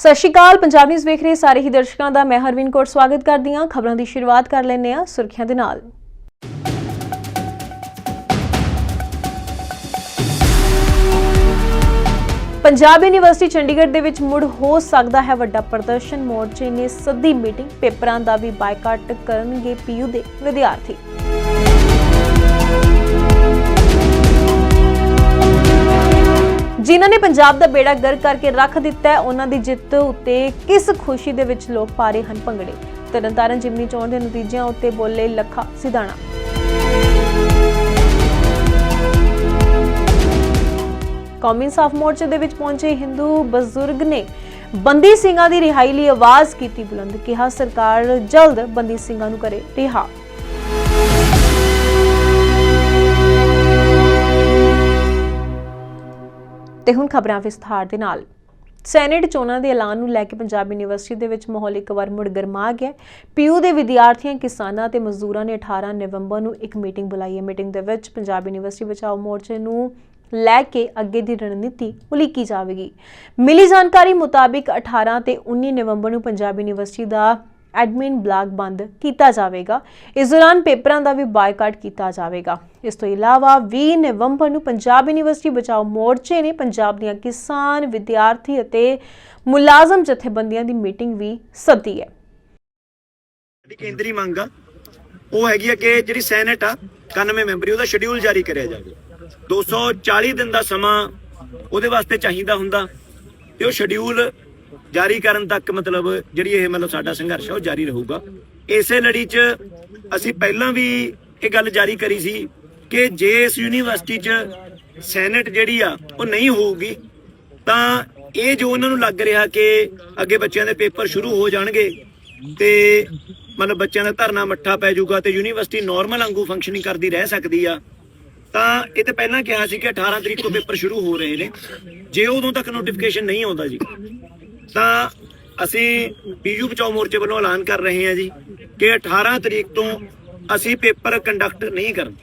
ਸਤਿ ਸ਼੍ਰੀ ਅਕਾਲ, ਪੰਜਾਬ ਨਿਊਜ਼ ਵੇਖ ਰਹੇ ਸਾਰੇ ਹੀ ਦਰਸ਼ਕਾਂ ਦਾ, ਮੈਂ ਹਰਵਿੰਦ ਕੌਰ ਸਵਾਗਤ ਕਰਦੀ ਹਾਂ। ਖਬਰਾਂ ਦੀ ਸ਼ੁਰੂਆਤ ਕਰ ਲੈਂਦੇ ਹਾਂ ਸੁਰਖੀਆਂ ਦੇ ਨਾਲ। ਪੰਜਾਬ ਯੂਨੀਵਰਸਿਟੀ ਚੰਡੀਗੜ੍ਹ ਦੇ ਵਿੱਚ ਮੁੜ ਹੋ ਸਕਦਾ ਹੈ ਵੱਡਾ ਪ੍ਰਦਰਸ਼ਨ। ਮੋਰਚੇ ਨੇ ਸੱਦੀ ਮੀਟਿੰਗ, ਪੇਪਰਾਂ ਦਾ ਵੀ ਬਾਈਕਾਟ ਕਰਨਗੇ ਪੀਯੂ ਦੇ ਵਿਦਿਆਰਥੀ। ਜਿਨ੍ਹਾਂ ਨੇ ਪੰਜਾਬ ਦਾ ਬੇੜਾ ਗਰ ਕਰਕੇ ਰੱਖ ਦਿੱਤਾ ਹੈ, ਉਹਨਾਂ ਦੀ ਜਿੱਤ ਉੱਤੇ ਕਿਸ ਖੁਸ਼ੀ ਦੇ ਵਿੱਚ ਲੋਕ ਪਾ ਰਹੇ ਹਨ ਭੰਗੜੇ? ਤਰਨਤਾਰਨ ਜਿਮਨੀ ਚੋਣ ਦੇ ਨਤੀਜਿਆਂ ਉੱਤੇ ਬੋਲੇ ਲੱਖਾ ਸਿਧਾਣਾ। ਕੌਮੀ ਇਨਸਾਫ ਮੋਰਚੇ ਦੇ ਵਿੱਚ ਪਹੁੰਚੇ ਹਿੰਦੂ ਬਜ਼ੁਰਗ ਨੇ ਬੰਦੀ ਸਿੰਘਾਂ ਦੀ ਰਿਹਾਈ ਲਈ ਆਵਾਜ਼ ਕੀਤੀ ਬੁਲੰਦ, ਕਿਹਾ ਸਰਕਾਰ ਜਲਦ ਬੰਦੀ ਸਿੰਘਾਂ ਨੂੰ ਕਰੇ ਰਿਹਾ। ਤੇ ਹੁਣ ਖਬਰਾਂ ਵਿਸਥਾਰ ਦੇ ਨਾਲ। ਸੈਨੇਟ ਚੋਣਾਂ ਦੇ ਐਲਾਨ ਨੂੰ ਲੈ ਕੇ ਪੰਜਾਬ ਯੂਨੀਵਰਸਿਟੀ ਦੇ ਵਿੱਚ ਮਾਹੌਲ ਇੱਕ ਵਾਰ ਮੁੜ ਗਰਮਾ ਗਿਆ। ਪੀਯੂ ਦੇ ਵਿਦਿਆਰਥੀਆਂ, ਕਿਸਾਨਾਂ ਤੇ ਮਜ਼ਦੂਰਾਂ ਨੇ 18 ਨਵੰਬਰ ਨੂੰ ਇੱਕ ਮੀਟਿੰਗ ਬੁਲਾਈ। ਹੈ ਮੀਟਿੰਗ ਦੇ ਵਿੱਚ ਪੰਜਾਬ ਯੂਨੀਵਰਸਿਟੀ ਬਚਾਓ ਮੋਰਚੇ ਨੂੰ ਲੈ ਕੇ ਅੱਗੇ ਦੀ ਰਣਨੀਤੀ ਉਲੀਕੀ ਜਾਵੇਗੀ। ਮਿਲੀ ਜਾਣਕਾਰੀ ਮੁਤਾਬਿਕ 18 ਤੇ 19 ਨਵੰਬਰ ਨੂੰ ਪੰਜਾਬ ਯੂਨੀਵਰਸਿਟੀ ਦਾ ਐਡਮਿਨ ਬਲਾਕ ਬੰਦ ਕੀਤਾ ਜਾਵੇਗਾ। ਇਸ ਦੌਰਾਨ ਪੇਪਰਾਂ ਦਾ ਵੀ ਬਾਈਕਾਟ ਕੀਤਾ ਜਾਵੇਗਾ। ਇਸ ਤੋਂ ਇਲਾਵਾ 20 ਨਵੰਬਰ ਨੂੰ ਪੰਜਾਬ ਯੂਨੀਵਰਸਿਟੀ ਬਚਾਓ ਮੋਰਚੇ ਨੇ ਪੰਜਾਬ ਦੀਆਂ ਕਿਸਾਨ, ਵਿਦਿਆਰਥੀ ਅਤੇ ਮੁਲਾਜ਼ਮ ਜਥੇਬੰਦੀਆਂ ਦੀ ਮੀਟਿੰਗ ਵੀ ਸੱਦੀ ਹੈ। ਜਿਹੜੀ ਕੇਂਦਰੀ ਮੰਗ ਆ, ਉਹ ਹੈਗੀ ਆ ਕਿ ਜਿਹੜੀ ਸੈਨੇਟ ਆ 91 ਮੈਂਬਰੀ, ਉਹਦਾ ਸ਼ਡਿਊਲ ਜਾਰੀ ਕਰਿਆ ਜਾਵੇ। 240 ਦਿਨ ਦਾ ਸਮਾਂ ਉਹਦੇ ਵਾਸਤੇ ਚਾਹੀਦਾ ਹੁੰਦਾ ਤੇ ਉਹ ਸ਼ਡਿਊਲ ਜਾਰੀ ਕਰਨ ਤੱਕ ਮਤਲਬ ਜਿਹੜੀ ਇਹ ਮਤਲਬ ਸਾਡਾ ਸੰਘਰਸ਼ ਆ, ਉਹ ਜਾਰੀ ਰਹੂਗਾ। ਇਸੇ ਲੜੀ 'ਚ ਅਸੀਂ ਪਹਿਲਾਂ ਵੀ ਇਹ ਗੱਲ ਜਾਰੀ ਕਰੀ ਸੀ ਕਿ ਜੇ ਇਸ ਯੂਨੀਵਰਸਿਟੀ 'ਚ ਸੈਨੇਟ ਜਿਹੜੀ ਆ, ਉਹ ਨਹੀਂ ਹੋਊਗੀ, ਤਾਂ ਇਹ ਜੋ ਉਹਨਾਂ ਨੂੰ ਲੱਗ ਰਿਹਾ ਕਿ ਅੱਗੇ ਬੱਚਿਆਂ ਦੇ ਪੇਪਰ ਸ਼ੁਰੂ ਹੋ ਜਾਣਗੇ ਤੇ ਮਤਲਬ ਬੱਚਿਆਂ ਦਾ ਧਰਨਾ ਮੱਠਾ ਪੈ ਜਾਊਗਾ ਤੇ ਯੂਨੀਵਰਸਿਟੀ ਨਾਰਮਲ ਵਾਂਗੂ ਫੰਕਸ਼ਨਿੰਗ ਕਰਦੀ ਰਹਿ ਸਕਦੀ ਆ, ਤਾਂ ਇਹ ਤੇ ਪਹਿਲਾਂ ਕਿਹਾ ਸੀ ਕਿ 18 ਤਰੀਕ ਤੋਂ ਪੇਪਰ ਸ਼ੁਰੂ ਹੋ ਰਹੇ ਨੇ। ਜੇ ਉਦੋਂ ਤੱਕ ਨੋਟੀਫਿਕੇਸ਼ਨ ਨਹੀਂ ਆਉਂਦਾ ਜੀ ਤਾਂ ਅਸੀਂ ਪੀਯੂ ਬਚਾਓ ਮੋਰਚੇ ਵੱਲੋਂ ਐਲਾਨ ਕਰ ਰਹੇ ਹਾਂ ਜੀ ਕਿ 18 ਤਰੀਕ ਤੋਂ ਅਸੀਂ ਪੇਪਰ ਕੰਡਕਟ ਨਹੀਂ ਕਰਨਾ।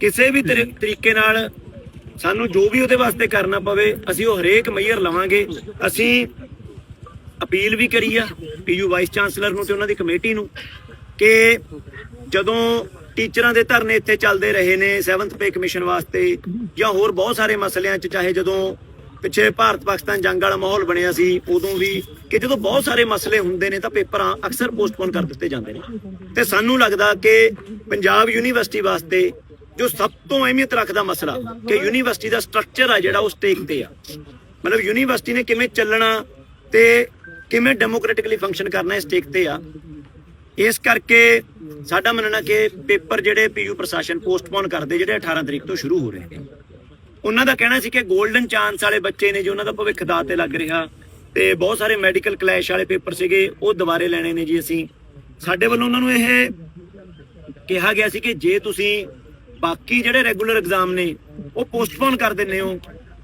ਕਿਸੇ ਵੀ ਤਰੀ- ਤਰੀਕੇ ਨਾਲ ਸਾਨੂੰ ਜੋ ਵੀ ਉਹਦੇ ਵਾਸਤੇ ਕਰਨਾ ਪਵੇ, ਅਸੀਂ ਉਹ ਹਰੇਕ ਮਈਅਰ ਲਵਾਂਗੇ। ਅਸੀਂ ਅਪੀਲ ਵੀ ਕਰੀ ਆ ਪੀਯੂ ਵਾਈਸ ਚਾਂਸਲਰ ਨੂੰ ਤੇ ਉਹਨਾਂ ਦੀ ਕਮੇਟੀ ਨੂੰ ਕਿ ਜਦੋਂ ਟੀਚਰਾਂ ਦੇ ਧਰਨੇ ਇੱਥੇ ਚੱਲਦੇ ਰਹੇ ਨੇ 7th ਪੇ ਕਮਿਸ਼ਨ ਵਾਸਤੇ ਜਾਂ ਹੋਰ ਬਹੁਤ ਸਾਰੇ ਮਸਲਿਆਂ 'ਚ, ਚਾਹੇ ਜਦੋਂ ਪਿੱਛੇ ਭਾਰਤ ਪਾਕਿਸਤਾਨ ਜੰਗ ਵਾਲਾ ਮਾਹੌਲ ਬਣਿਆ ਸੀ, ਉਦੋਂ ਵੀ ਕਿ ਜਦੋਂ ਬਹੁਤ ਸਾਰੇ ਮਸਲੇ ਹੁੰਦੇ ਨੇ ਤਾਂ ਪੇਪਰਾਂ ਅਕਸਰ ਪੋਸਟਪੋਨ ਕਰ ਦਿੱਤੇ ਜਾਂਦੇ ਨੇ। ਤੇ ਸਾਨੂੰ ਲੱਗਦਾ ਕਿ ਪੰਜਾਬ ਯੂਨੀਵਰਸਿਟੀ ਵਾਸਤੇ ਜੋ ਸਭ ਤੋਂ ਅਹਿਮੀਅਤ ਰੱਖਦਾ ਮਸਲਾ, ਕਿ ਯੂਨੀਵਰਸਿਟੀ ਦਾ ਸਟਰਕਚਰ ਆ ਜਿਹੜਾ ਉਹ ਸਟੇਕ ਤੇ ਆ। ਮਤਲਬ ਯੂਨੀਵਰਸਿਟੀ ਨੇ ਕਿਵੇਂ ਚੱਲਣਾ ਤੇ ਕਿਵੇਂ ਡੈਮੋਕ੍ਰੈਟਿਕਲੀ ਫੰਕਸ਼ਨ ਕਰਨਾ ਇਸ ਸਟੇਕ ਤੇ ਆ। ਇਸ ਕਰਕੇ ਸਾਡਾ ਮੰਨਣਾ ਕਿ ਪੇਪਰ ਜਿਹੜੇ ਪੀਯੂ ਪ੍ਰਸ਼ਾਸਨ ਪੋਸਟਪੋਨ ਕਰਦੇ ਜਿਹੜੇ 18 ਤਰੀਕ ਤੋਂ ਸ਼ੁਰੂ ਹੋ ਰਹੇ ਨੇ। ਉਹਨਾਂ ਦਾ ਕਹਿਣਾ ਸੀ ਕਿ 골ਡਨ ਚਾਂਸ ਵਾਲੇ ਬੱਚੇ ਨੇ, ਜੋ ਉਹਨਾਂ ਦਾ ਭਵਿੱਖ ਦਾਅ ਤੇ ਲੱਗ ਰਿਹਾ, ਤੇ ਬਹੁਤ ਸਾਰੇ ਮੈਡੀਕਲ ਕਲੈਸ਼ ਵਾਲੇ ਪੇਪਰ ਸੀਗੇ, ਉਹ ਦੁਬਾਰੇ ਲੈਣੇ ਨੇ ਜੀ ਅਸੀਂ। ਸਾਡੇ ਵੱਲੋਂ ਉਹਨਾਂ ਨੂੰ ਇਹ ਕਿਹਾ ਗਿਆ ਸੀ ਕਿ ਜੇ ਤੁਸੀਂ ਬਾਕੀ ਜਿਹੜੇ ਰੈਗੂਲਰ ਐਗਜ਼ਾਮ ਨੇ, ਉਹ ਪੋਸਟਪੋਨ ਕਰ ਦਿੰਦੇ ਹੋ,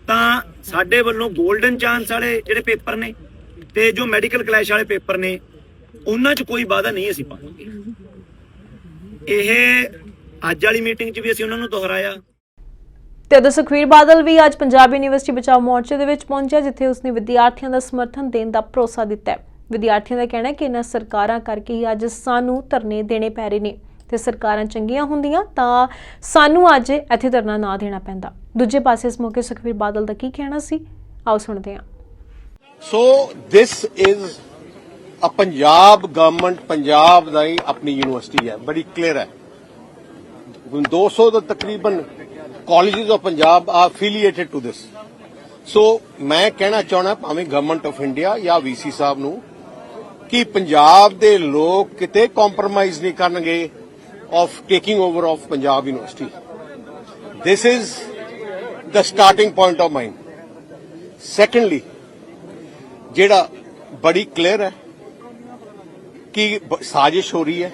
ਤਾਂ ਸਾਡੇ ਵੱਲੋਂ 골ਡਨ ਚਾਂਸ ਵਾਲੇ ਜਿਹੜੇ ਪੇਪਰ ਨੇ ਤੇ ਜੋ ਮੈਡੀਕਲ ਕਲੈਸ਼ ਵਾਲੇ ਪੇਪਰ ਨੇ, ਉਹਨਾਂ 'ਚ ਕੋਈ ਵਾਅਦਾ ਨਹੀਂ ਅਸੀਂ ਪਾਵਾਂਗੇ। ਇਹ ਅੱਜ ਵਾਲੀ ਮੀਟਿੰਗ 'ਚ ਵੀ ਅਸੀਂ ਉਹਨਾਂ ਨੂੰ ਦੁਹਰਾਇਆ। ਤੇ ਉਧਰ ਸੁਖਵੀਰ ਬਾਦਲ ਵੀ ਅੱਜ ਪੰਜਾਬ ਯੂਨੀਵਰਸਿਟੀ ਬਚਾਓ ਮੋਰਚੇ ਦੇ ਵਿੱਚ ਪਹੁੰਚਿਆ, ਜਿੱਥੇ ਉਸਨੇ ਵਿਦਿਆਰਥੀਆਂ ਦਾ ਸਮਰਥਨ ਦੇਣ ਦਾ ਭਰੋਸਾ ਦਿੱਤਾ ਹੈ। ਵਿਦਿਆਰਥੀਆਂ ਦਾ ਕਹਿਣਾ ਹੈ ਕਿ ਇਹਨਾਂ ਸਰਕਾਰਾਂ ਕਰਕੇ ਹੀ ਅੱਜ ਸਾਨੂੰ ਧਰਨੇ ਦੇਣੇ ਪੈ ਰਹੇ ਨੇ। ਤੇ ਸਰਕਾਰਾਂ ਚੰਗੀਆਂ ਹੁੰਦੀਆਂ ਤਾਂ ਸਾਨੂੰ ਅੱਜ ਇੱਥੇ ਧਰਨਾ ਨਾ ਦੇਣਾ ਪੈਂਦਾ। ਦੂਜੇ ਪਾਸੇ ਇਸ ਮੌਕੇ ਸੁਖਵੀਰ ਬਾਦਲ ਦਾ ਕੀ ਕਹਿਣਾ ਸੀ? ਆਓ ਸੁਣਦੇ ਹਾਂ। So this is a Punjab government Punjab ਦਾ ਹੀ ਆਪਣੀ ਯੂਨੀਵਰਸਿਟੀ ਹੈ। ਬੜੀ ਕਲੀਅਰ ਹੈ। 200 ਦਾ ਤਕਰੀਬਨ ਕਾਲਜਸ ਆਫ ਪੰਜਾਬ ਆ ਅਫੀਲੀਏਟਡ ਟੂ ਥਿਸ ਸੋ ਮੈਂ ਕਹਿਣਾ ਚਾਹਣਾ ਭਾਵੇਂ ਗਵਰਨਮੈਂਟ ਆਫ ਇੰਡੀਆ ਜਾਂ ਵੀਸੀ ਸਾਹਿਬ ਨੂੰ ਕਿ ਪੰਜਾਬ ਦੇ ਲੋਕ ਕਿਤੇ ਕੰਪਰੋਮਾਈਜ਼ ਨਹੀਂ ਕਰਨਗੇ of taking over of Punjab university this is the starting point of mine. Secondly ਜਿਹੜਾ ਬੜੀ ਕਲੀਅਰ ਹੈ ਕਿ ਸਾਜ਼ਿਸ਼ ਹੋ ਰਹੀ ਹੈ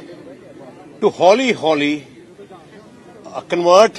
ਟੂ ਹੌਲੀ ਹੌਲੀ ਕਨਵਰਟ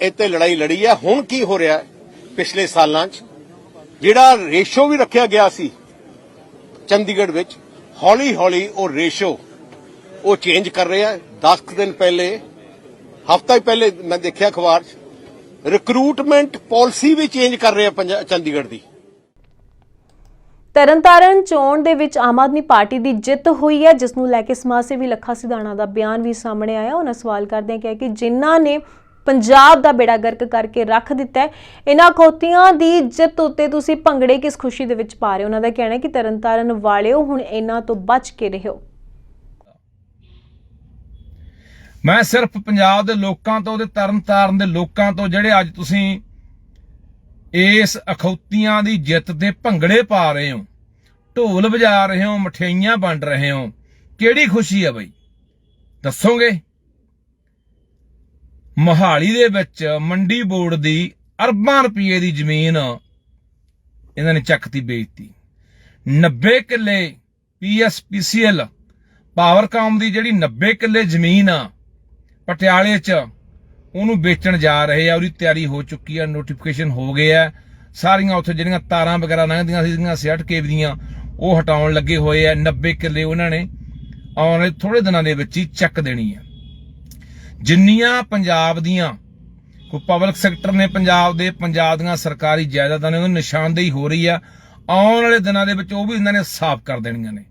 ਇੱਥੇ ਲੜਾਈ ਲੜੀ ਹੈ। ਹੁਣ ਕੀ ਹੋ ਰਿਹਾ ਪਿਛਲੇ ਸਾਲਾਂ 'ਚ? ਜਿਹੜਾ ਰੇਸ਼ੋ ਵੀ ਰੱਖਿਆ ਗਿਆ ਸੀ ਚੰਡੀਗੜ੍ਹ ਵਿੱਚ ਹੌਲੀ ਹੌਲੀ ਉਹ ਰੇਸ਼ੋ ਉਹ ਚੇਂਜ ਕਰ ਰਿਹਾ ਹੈ। 10 ਦਿਨ ਪਹਿਲੇ, ਹਫਤਾ ਹੀ ਪਹਿਲੇ ਮੈਂ ਦੇਖਿਆ ਅਖਬਾਰ 'ਚ ਰਿਕਰੂਟਮੈਂਟ ਪਾਲਿਸੀ ਵੀ ਚੇਂਜ ਕਰ ਰਿਹਾ ਪੰਜਾ- ਚੰਡੀਗੜ੍ਹ ਦੀ। ਤਰਨਤਾਰਨ ਚੋਣ ਦੇ ਵਿੱਚ ਆਮ ਆਦਮੀ ਪਾਰਟੀ ਦੀ ਜਿੱਤ ਹੋਈ ਹੈ ਜਿਸ ਨੂੰ ਲੈ ਕੇ ਸਮਾਜ ਸੇਵੀ ਲੱਖਾ ਸਿਧਾਣਾ ਦਾ ਬਿਆਨ ਵੀ ਸਾਹਮਣੇ ਆਇਆ। ਉਹਨਾਂ ਸਵਾਲ ਕਰਦੇ ਆ ਕਿਹਾ ਕਿ ਜਿਨ੍ਹਾਂ ਨੇ ਪੰਜਾਬ ਦਾ ਬੇੜਾ ਗਰਕ ਕਰਕੇ ਰੱਖ ਦਿੱਤਾ ਹੈ। ਇਹਨਾਂ ਖੋਤੀਆਂ ਦੀ ਜਿੱਤ ਉੱਤੇ ਤੁਸੀਂ ਭੰਗੜੇ ਕਿਸ ਖੁਸ਼ੀ ਦੇ ਵਿੱਚ ਪਾ ਰਹੇ ਹੋ? ਉਹਨਾਂ ਦਾ ਕਹਿਣਾ ਹੈ ਕਿ ਤਰਨਤਾਰਨ ਵਾਲਿਓ ਹੁਣ ਇਹਨਾਂ ਤੋਂ ਬਚ ਕੇ ਰਹੋ ਮੈਂ ਸਿਰਫ ਪੰਜਾਬ ਦੇ ਲੋਕਾਂ ਤੋਂ ਤੇ ਤਰਨਤਾਰਨ ਦੇ ਲੋਕਾਂ ਤੋਂ ਜਿਹੜੇ ਅੱਜ ਤੁਸੀਂ ਇਸ ਅਖੌਤੀਆਂ ਦੀ ਜਿੱਤ ਤੇ ਭੰਗੜੇ ਪਾ ਰਹੇ ਹੋ, ਢੋਲ ਵਜਾ ਰਹੇ ਹੋ, ਮਠਿਆਈਆਂ ਵੰਡ ਰਹੇ ਹੋ, ਕਿਹੜੀ ਖੁਸ਼ੀ ਹੈ ਬਈ? ਦੱਸੋਗੇ? ਮੋਹਾਲੀ ਦੇ ਵਿੱਚ ਮੰਡੀ ਬੋਰਡ ਦੀ ਅਰਬਾਂ ਰੁਪਏ ਦੀ ਜ਼ਮੀਨ ਇਹਨਾਂ ਨੇ ਚੱਕਤੀ ਵੇਚਤੀ। 90 ਕਿੱਲੇ ਪੀਐਸਪੀਸੀਐਲ ਪਾਵਰਕਾਮ ਦੀ ਜਿਹੜੀ 90 ਕਿੱਲੇ ਜ਼ਮੀਨ ਆ, ਪਟਿਆਲੇ 'ਚ, ਉਹਨੂੰ ਵੇਚਣ ਜਾ ਰਹੇ ਆ, ਉਹਦੀ ਤਿਆਰੀ ਹੋ ਚੁੱਕੀ ਆ ਨੋਟੀਫਿਕੇਸ਼ਨ ਹੋ ਗਏ ਆ। ਸਾਰੀਆਂ ਉੱਥੇ ਜਿਹੜੀਆਂ ਤਾਰਾਂ ਵਗੈਰਾ ਲੰਘਦੀਆਂ ਸੀ, ਜਿਹੜੀਆਂ 60 ਕੇਵ ਦੀਆਂ, ਉਹ ਹਟਾਉਣ ਲੱਗੇ ਹੋਏ ਆ। 90 ਕਿੱਲੇ ਉਹਨਾਂ ਨੇ ਆਉਣ ਵਾਲੇ ਥੋੜੇ ਦਿਨਾਂ ਦੇ ਵਿੱਚ ਹੀ ਚੱਕ ਦੇਣੀ ਆ। ਜਿੰਨੀਆਂ ਪੰਜਾਬ ਦੀਆਂ, ਕੋਈ ਪਬਲਿਕ ਸੈਕਟਰ ਨੇ ਪੰਜਾਬ ਦੇ, ਪੰਜਾਬ ਦੀਆਂ ਸਰਕਾਰੀ ਜਾਇਦਾਦਾਂ ਨੇ ਉਹਨਾਂ ਨਿਸ਼ਾਨਦੇਹੀ ਹੋ ਰਹੀ ਆ। ਆਉਣ ਵਾਲੇ ਦਿਨਾਂ ਦੇ ਵਿੱਚ ਉਹ ਵੀ ਇਹਨਾਂ ਨੇ ਸਾਫ਼ ਕਰ ਦੇਣੀਆਂ ਨੇ।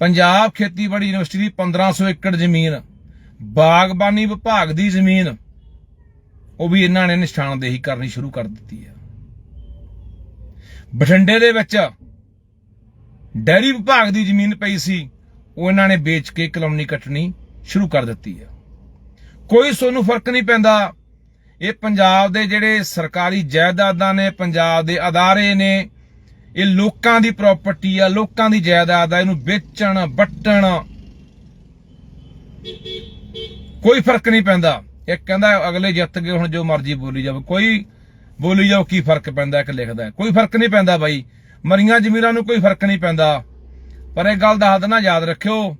ਪੰਜਾਬ ਖੇਤੀਬਾੜੀ ਯੂਨੀਵਰਸਿਟੀ ਦੀ 1500 ਏਕੜ ਜ਼ਮੀਨ, ਬਾਗਬਾਨੀ ਵਿਭਾਗ ਦੀ ਜ਼ਮੀਨ, ਉਹ ਵੀ ਇਹਨਾਂ ਨੇ ਨਿਸ਼ਾਨਦੇਹੀ ਕਰਨੀ ਸ਼ੁਰੂ ਕਰ ਦਿੱਤੀ ਹੈ ਬਠਿੰਡੇ ਦੇ ਵਿੱਚ ਡੈਰੀ ਵਿਭਾਗ ਦੀ ਜ਼ਮੀਨ ਪਈ ਸੀ, ਉਹ ਇਹਨਾਂ ਨੇ ਵੇਚ ਕੇ ਕਲੋਨੀ ਕੱਟਣੀ ਸ਼ੁਰੂ ਕਰ ਦਿੱਤੀ ਆ। ਕੋਈ ਤੁਹਾਨੂੰ ਫ਼ਰਕ ਨਹੀਂ ਪੈਂਦਾ। ਇਹ ਪੰਜਾਬ ਦੇ ਜਿਹੜੇ ਸਰਕਾਰੀ ਜਾਇਦਾਦਾਂ ਨੇ, ਪੰਜਾਬ ਦੇ ਅਦਾਰੇ ਨੇ, ਇਹ ਲੋਕਾਂ ਦੀ ਪ੍ਰਾਪਰਟੀ ਆ, ਲੋਕਾਂ ਦੀ ਜਾਇਦਾਦ ਆ, ਇਹਨੂੰ ਵੇਚਣ, ਵੱਟਣ। ਕੋਈ ਫ਼ਰਕ ਨਹੀਂ ਪੈਂਦਾ। ਇਹ ਕਹਿੰਦਾ ਅਗਲੇ ਜਿੱਤ ਗਏ, ਹੁਣ ਜੋ ਮਰਜ਼ੀ ਬੋਲੀ ਜਾਵੇ। ਕੋਈ ਬੋਲੀ ਜਾਓ ਕੀ ਫ਼ਰਕ ਪੈਂਦਾ, ਇੱਕ ਲਿਖਦਾ। ਕੋਈ ਫ਼ਰਕ ਨਹੀਂ ਪੈਂਦਾ ਬਾਈ। ਮਰੀਆਂ ਜ਼ਮੀਰਾਂ ਨੂੰ ਕੋਈ ਫ਼ਰਕ ਨਹੀਂ ਪੈਂਦਾ। ਪਰ ਇਹ ਗੱਲ ਦੱਸ ਹੱਦ ਨਾ ਯਾਦ ਰੱਖਿਓ।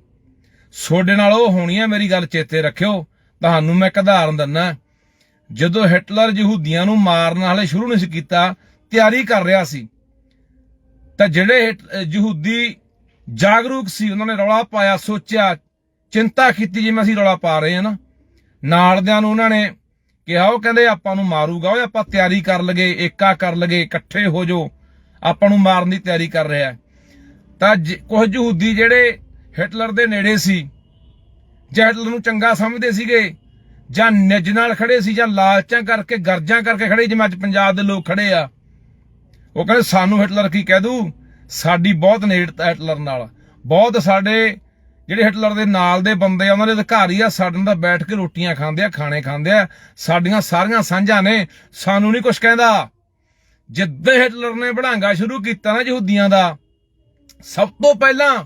ਛੋਡੇ ਨਾਲ ਉਹ ਹੋਣੀ ਹੈ ਮੇਰੀ ਗੱਲ ਚੇਤੇ ਰੱਖਿਓ। ਤੁਹਾਨੂੰ ਮੈਂ ਇੱਕ ਉਦਾਹਰਨ ਦਿੰਨਾ। ਜਦੋਂ ਹਿਟਲਰ ਯਹੂਦੀਆਂ ਨੂੰ ਮਾਰਨ ਵਾਲੇ ਸ਼ੁਰੂ ਨਹੀਂ ਸੀ ਕੀਤਾ, ਤਿਆਰੀ ਕਰ ਰਿਹਾ ਸੀ, ਤਾਂ ਜਿਹੜੇ ਯਹੂਦੀ ਜਾਗਰੂਕ ਸੀ, ਉਹਨਾਂ ਨੇ ਰੌਲਾ ਪਾਇਆ, ਸੋਚਿਆ, ਚਿੰਤਾ ਕੀਤੀ ਜਿਵੇਂ ਅਸੀਂ ਰੌਲਾ ਪਾ ਰਹੇ ਹਾਂ ਨਾ। ਨਾਲਦਿਆਂ ਨੂੰ ਉਹਨਾਂ ਨੇ ਕਿਹਾ, ਉਹ ਕਹਿੰਦੇ, ਆਪਾਂ ਨੂੰ ਮਾਰੂਗਾ ਉਹ ਆਪਾਂ ਤਿਆਰੀ ਕਰ ਲਗੇ, ਏਕਾ ਕਰ ਲਗੇ, ਇਕੱਠੇ ਹੋ ਜੋ ਆਪਾਂ ਨੂੰ ਮਾਰਨ ਦੀ ਤਿਆਰੀ ਕਰ ਰਿਹਾ ਤਾਂ ਜ- ਕੁਝ ਯਹੂਦੀ ਜਿਹੜੇ ਹਿਟਲਰ ਦੇ ਨੇੜੇ ਸੀ ਜਾਂ ਹਿਟਲਰ ਨੂੰ ਚੰਗਾ ਸਮਝਦੇ ਸੀਗੇ, ਜਾਂ ਨਿੱਜ ਨਾਲ ਖੜੇ ਸੀ, ਜਾਂ ਲਾਲਚਾਂ ਕਰਕੇ, ਗਰਜਾਂ ਕਰਕੇ ਖੜੇ, ਜਿਵੇਂ ਅੱਜ ਪੰਜਾਬ ਦੇ ਲੋਕ ਖੜੇ ਆ। ਉਹ ਕਹਿੰਦੇ, ਸਾਨੂੰ ਹਿਟਲਰ ਕੀ ਕਹਿ ਦੂ? ਸਾਡੀ ਬਹੁਤ ਨੇੜਤਾ ਹਿਟਲਰ ਨਾਲ। ਬਹੁਤ ਸਾਡੇ ਜਿਹੜੇ ਹਿਟਲਰ ਦੇ ਨਾਲ ਦੇ ਬੰਦੇ ਆ, ਉਹਨਾਂ ਦੇ ਅਧਿਕਾਰੀ ਆ, ਸਾਡੇ ਨਾਲ ਬੈਠ ਕੇ ਰੋਟੀਆਂ ਖਾਂਦੇ ਆ, ਖਾਣੇ ਖਾਂਦੇ ਆ। ਸਾਡੀਆਂ ਸਾਰੀਆਂ ਸਾਂਝਾਂ ਨੇ, ਸਾਨੂੰ ਨਹੀਂ ਕੁਝ ਕਹਿੰਦਾ। ਜਿੱਦਾਂ ਹਿਟਲਰ ਨੇ ਬੜਾਂਗਾ ਸ਼ੁਰੂ ਕੀਤਾ ਨਾ ਯਹੂਦੀਆਂ ਦਾ, ਸਭ ਤੋਂ ਪਹਿਲਾਂ